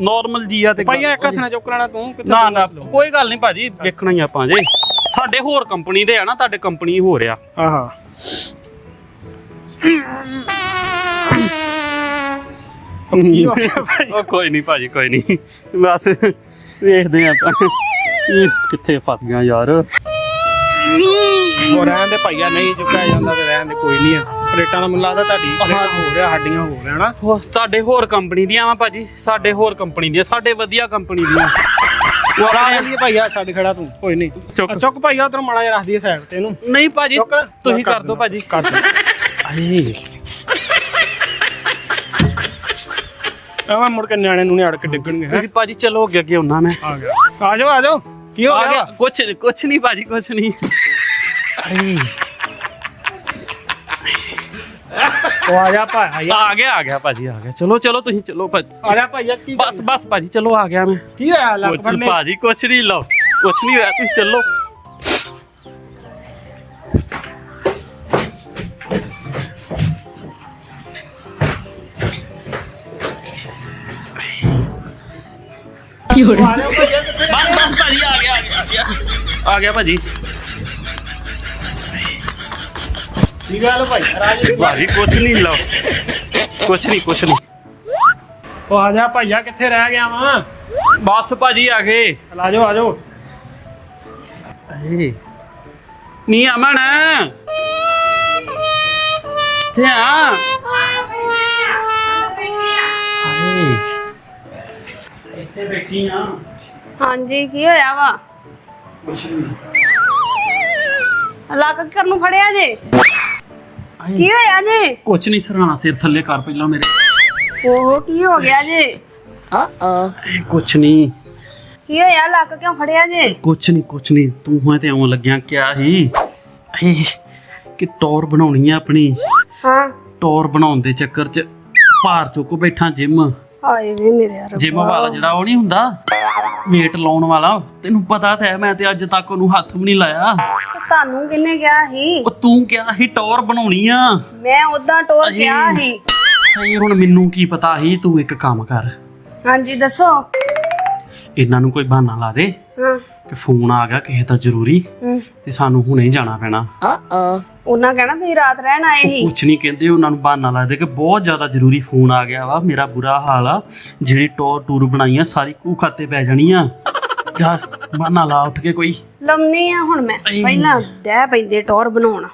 ਨਾਰਮਲ ਜੀ ਆ ਤੇ ਭਾਈਆ ਇੱਕ ਹੱਥ ਨਾਲ ਚੁੱਕ ਲੈਣਾ ਤੂੰ ਕਿੱਥੇ ਨਾ ਨਾ? ਕੋਈ ਗੱਲ ਨਹੀਂ ਭਾਜੀ ਵੇਖਣਾ ਹੀ ਆਪਾਂ ਜੇ। ਸਾਡੇ ਹੋਰ ਕੰਪਨੀ ਦੇ ਆ ਨਾ ਤੁਹਾਡੇ ਕੰਪਨੀ ਹੋ ਰਿਹਾ ਆਹਾ। ਭਾਈ ਉਹ ਕੋਈ ਨਹੀਂ ਭਾਜੀ ਕੋਈ ਨਹੀਂ ਬਸ ਵੇਖਦੇ ਆ ਆਪਾਂ। ਇਹ ਕਿੱਥੇ ਫਸ ਗਿਆ ਯਾਰ। ਉਹ ਰਹਿਣ ਦੇ ਭਾਈਆ ਨਹੀਂ ਚੁੱਕਿਆ ਜਾਂਦਾ ਤੇ ਰਹਿਣ ਦੇ ਕੋਈ ਨਹੀਂ ਆ। ਪਲੇਟਾਂ ਦਾ ਮੈਨੂੰ ਲੱਗਦਾ ਤੁਹਾਡੀ ਪਲੇਟਾਂ ਹੋ। ਰਿਹਾ ਸਾਡੀਆਂ ਹੋ ਰਿਹਾ ਨਾ। ਹੋਰ ਤੁਹਾਡੇ ਹੋਰ ਕੰਪਨੀ ਦੀਆਂ ਵਾ ਭਾਜੀ ਸਾਡੇ ਹੋਰ ਕੰਪਨੀ ਦੀਆਂ ਸਾਡੇ ਵਧੀਆ ਕੰਪਨੀ ਦੀਆਂ। ਆ ਲਈ ਭਾਈਆ ਛੱਡ ਖੜਾ ਤੂੰ ਕੋਈ ਨਹੀਂ। ਚੁੱਕ। ਆ, ਚੁੱਕ ਭਾਈਆ ਉਧਰ ਮਾੜਾ ਜਿਹਾ ਰੱਖ ਦਈਏ ਸਾਈਡ ਤੇ ਇਹਨੂੰ। ਨਹੀਂ ਭਾਜੀ ਤੁਸੀਂ ਕਰ ਦਿਓ ਭਾਜੀ। ਕਰ ਦੋ ਆਏ। ਐਵੇਂ ਮੁੜ ਕੇ ਨਿਆਣੇ ਨੂੰ ਨਹੀਂ ਅੜ ਕੇ ਡਿੱਗਣਗੇ ਹੈਂ। ਤੁਸੀਂ ਭਾਜੀ ਚਲੋ ਅੱਗੇ ਅੱਗੇ ਹੁੰਨਾ ਮੈਂ ਆ ਗਿਆ। ਆ ਜਾਓ ਆ ਜਾਓ। ਕੀ ਹੋ ਆ ਗਿਆ? ਗਿਆ। ਕੁਛ ਕੁਛ ਨਹੀਂ ਭਾਜੀ ਕੁਛ ਨਹੀਂ ਆਏ ਉਹ ਆ ਜਾ ਭਾਈਆ ਆ ਗਿਆ ਆ ਗਿਆ ਭਾਜੀ ਆ ਗਿਆ ਚਲੋ ਚਲੋ ਤੁਸੀਂ ਚਲੋ ਭਾਜੀ ਆ ਜਾ ਭਾਈਆ ਕੀ ਬਸ ਬਸ ਭਾਜੀ ਚਲੋ ਆ ਗਿਆ ਮੈਂ ਕੀ ਹੋਇਆ ਲੱਕ ਕੁਛ ਫੜਨੇ ਭਾਜੀ ਕੁਛ ਨਹੀਂ ਲਓ ਕੁਛ ਨਹੀਂ ਹੋਇਆ ਤੁਸੀਂ ਚੱਲੋ ਬਸ ਬਸ ਭਾਜੀ ਆ ਗਿਆ ਆ ਗਿਆ, ਆ ਗਿਆ ਆ ਗਿਆ ਭਾਜੀ ਕੀ ਗੱਲ ਭਾਈ ਰਾਜ ਭਾਜੀ ਕੁਛ ਨਹੀਂ ਲਓ ਕੁਛ ਨਹੀਂ ਕੁਛ ਨਹੀਂ ਉਹ ਆ ਜਾ ਭਾਈਆ ਕਿੱਥੇ ਰਹਿ ਗਿਆ ਵਾਂ ਬਸ ਭਾਜੀ ਆ ਗਏ ਚਲ ਆ ਜਾਓ ਆ ਜਾਓ ਏ ਨੀ ਅਮਨ ਤੇ ਆ ਇੱਥੇ ਬੈਠੀ ਆ ਹਾਂਜੀ ਕੀ ਹੋਇਆ ਵਾ ਲੱਕ ਕਰਨ ਨੂੰ ਫੜਿਆ ਜੇ ਕੀ ਹੋਇਆ ਜੇ? ਕੁਛ ਨਹੀਂ ਸਰਾਣਾ ਸਿਰ ਥੱਲੇ ਕਰ ਪਹਿਲਾਂ ਮੇਰੇ। ਓਹੋ ਕੀ ਹੋ ਗਿਆ ਜੇ? ਏ, ਕੁਛ ਨਹੀਂ। ਕੀ ਹੋਇਆ? ਲੱਕ ਕਿਉਂ ਫੜਿਆ ਜੇ? ਕੁਛ ਨਹੀਂ ਕੁਛ ਨਹੀਂ। ਤੂੰ ਹਾਂ ਤੇ ਆਉਂ ਲੱਗਿਆ ਕਿਆ ਹੀ? ਏ ਕਿ ਟੌਰ ਬਣਾਉਣੀ ਆ ਆਪਣੀ। ਹਾਂ। ਟੌਰ ਬਣਾਉਣ ਦੇ ਚੱਕਰ 'ਚ ਭਾਰ ਚੁੱਕ ਬੈਠਾ ਜਿਮ। ਆਏ ਵੇ ਮੇਰੇ ਰੱਬਾ। ਜਿਮ ਵਾਲਾ ਜਿਹੜਾ ਉਹ ਨਹੀਂ ਹੁੰਦਾ? weight ਲਾਉਣ ਵਾਲਾ। ਤੈਨੂੰ ਪਤਾ ਤਾਂ ਹੈ ਮੈਂ ਤੇ ਅੱਜ ਤੱਕ ਉਹਨੂੰ ਹੱਥ ਵੀ ਨਹੀਂ ਲਾਇਆ। ਤੁਹਾਨੂੰ ਕਿੰਨੇ ਕਿਹਾ ਸੀ? ਉਹ ਤੂੰ ਕਿਹਾ ਸੀ ਟੌਰ ਬਣਾਉਣੀ ਆ। ਮੈਂ ਉਦਾਂ ਟੋਰ ਕਿਹਾ ਸੀ। ਇਹ ਹੁਣ ਮੈਨੂੰ ਕੀ ਪਤਾ ਸੀ ਤੂੰ ਇੱਕ ਕੰਮ ਕਰ। ਹਾਂਜੀ ਦੱਸੋ। ਇਹਨਾਂ ਨੂੰ ਕੋਈ ਬਹਾਨਾ ਲਾ ਦੇ ਹਾਂ। ਕਿ ਫੋਨ ਆ ਗਿਆ ਕਿਸੇ ਦਾ ਜ਼ਰੂਰੀ ਹਮ। ਤੇ ਸਾਨੂੰ ਹੁਣੇ ਹੀ ਜਾਣਾ ਪੈਣਾ। ਆ ਉਹਨਾਂ ਕਹਿਣਾ ਤੁਸੀਂ ਰਾਤ ਰਹਿਣ ਆਏ ਸੀ? ਕੁਛ ਨਹੀਂ ਕਹਿੰਦੇ ਉਹਨਾਂ ਨੂੰ ਬਹਾਨਾ ਲਾ ਦੇ ਕਿ ਬਹੁਤ ਜ਼ਿਆਦਾ ਜ਼ਰੂਰੀ ਫੋਨ ਆ ਗਿਆ ਵਾ। ਮੇਰਾ ਬੁਰਾ ਹਾਲ ਆ। ਜਿਹੜੀ ਟੌਰ ਟੂਰ ਬਣਾਈ ਆ ਸਾਰੀ ਕੂ ਖਾਤੇ ਪੈ ਜਾਣੀ ਆ ਜਾ ਬਹਾਨਾ ਲਾ ਉੱਠ ਕੇ ਕੋਈ। ਲੰਮੀ ਆ ਹੁਣ ਮੈਂ। ਅਈ। ਪਹਿਲਾਂ ਡਹਿ ਪੈਂਦੇ ਟੋਰ ਬਣਾਉਣ।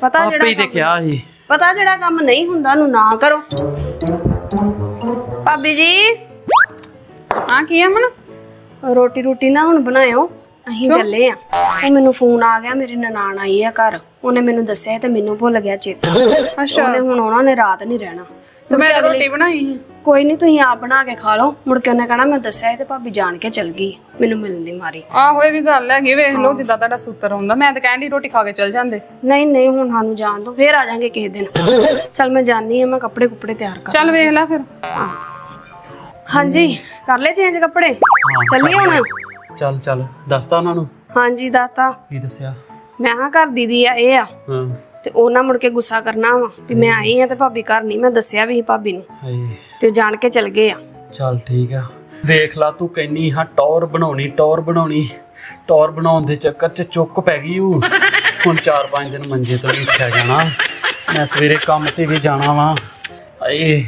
ਪਤਾ ਆਪੇ ਹੀ ਜਿਹੜਾ ਕਿਹਾ ਸੀ ਪਤਾ ਜਿਹੜਾ ਕੰਮ ਨਹੀਂ ਹੁੰਦਾ ਉਹਨੂੰ ਨਾ ਕਰੋ। ਭਾਬੀ ਜੀ। ਹਾਂ ਕੀ ਆ ਮਨ ਰੋਟੀ ਰੋਟੀ ਨਾ ਹੁਣ ਬਣਾਇਓ। ਅਸੀਂ ਚੱਲੇ ਆ। ਉਹ ਮੈਨੂੰ ਫੋਨ ਆ ਗਿਆ ਮੇਰੀ ਨਨਾਣ ਆਈ ਆ ਘਰ। ਉਹਨੇ ਮੈਨੂੰ ਦੱਸਿਆ ਤੇ ਮੈਨੂੰ ਭੁੱਲ ਗਿਆ ਚੇਤਾ। ਅੱਛਾ। ਉਹਨੇ ਹੁਣ ਉਹਨਾਂ ਨੇ ਰਾਤ ਨਹੀਂ ਰਹਿਣਾ। ਤੇ ਮੈਂ ਰੋਟੀ ਬਣਾਈ ਸੀ। ਕੋਈ ਨਹੀਂ ਤੁਸੀਂ ਆਪ ਬਣਾ ਕੇ ਖਾ ਲਓ। ਮੁੜ ਕੇ ਉਹਨੇ ਕਹਣਾ ਮੈਂ ਦੱਸਿਆ ਤੇ ਭਾਬੀ ਜਾਣ ਕੇ ਚਲ ਗਈ। ਮੈਨੂੰ ਮਿਲਣ ਦੀ ਮਾਰੀ। ਆਹੋ ਇਹ ਵੀ ਗੱਲ ਹੈਗੀ ਵੇਖ ਲਓ ਜਿੱਦਾਂ ਤੁਹਾਡਾ ਸੂਤਰ ਹੁੰਦਾ। ਮੈਂ ਤਾਂ ਕਹਿੰਦੀ ਰੋਟੀ ਖਾ ਕੇ ਚਲ ਜਾਂਦੇ। ਨਹੀਂ ਨਹੀਂ ਹੁਣ ਸਾਨੂੰ ਜਾਣ ਦੋ ਫੇਰ ਆ ਜਾਾਂਗੇ ਕਿਸੇ ਦਿਨ। ਚਲ ਮੈਂ ਜਾਣੀ ਆ ਮੈਂ ਕੱਪੜੇ ਕੁੱਪੜੇ ਤਿਆਰ ਕਰ ਚੱਲ ਵੇਖ ਲੈ ਫਿਰ। ਹਾਂਜੀ ਕਰ ਲੈ ਚੇਂਜ ਕੱਪੜੇ? ਚੱਲੀਏ ਹੁਣ? ਚੱਲ ਚੱਲ ਦੱਸਤਾ ਉਹਨਾਂ ਨੂੰ? ਹਾਂਜੀ ਦਾਤਾ ਕੀ ਦੱਸਿਆ? ਮੈਂ ਹਾਂ ਘਰ ਦੀਦੀ ਆ ਇਹ ਆ। ਹਾਂ। ਤੇ ਉਹ ਨਾ ਮੁੜ ਕੇ ਗੁੱਸਾ ਕਰਨਾ ਵਾ ਵੀ ਮੈਂ ਆਈ ਆ ਤੇ ਭਾਬੀ ਘਰ ਨਹੀਂ ਮੈਂ ਦੱਸਿਆ ਵੀ ਸੀ ਭਾਬੀ ਨੂੰ। ਹਾਏ। ਤੇ ਉਹ ਜਾਣ ਕੇ ਚਲ ਗਏ ਆ। ਚੱਲ ਠੀਕ ਆ। ਵੇਖ ਲਾ ਤੂੰ ਕਹਿੰਨੀ ਹਾਂ ਟੌਰ ਬਣਾਉਣੀ ਟੌਰ ਬਣਾਉਣੀ। ਟੌਰ ਬਣਾਉਣ ਦੇ ਚੱਕਰ 'ਚ ਚੁੱਕ ਪੈ ਗਈ ਉਹ ਹੁਣ 4-5 ਦਿਨ ਮੰਜੇ ਤੋਂ ਨਹੀਂ ਉੱਠਿਆ ਜਾਣਾ। ਮੈਂ ਸਵੇਰੇ ਕੰਮ ਤੇ ਵੀ ਜਾਣਾ ਵਾਂ। ਏ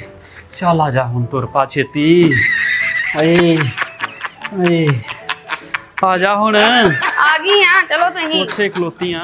ਚੱਲ ਆ ਜਾ ਹੁਣ ਤੁਰ ਪਾ ਛੇਤੀ। ਏ ਏ ਆ ਜਾ ਹੁਣ। ਆ ਗਈ ਆ ਚਲੋ ਤੁਸੀਂ। ਉੱਥੇ ਖਲੋਤੀ ਆ।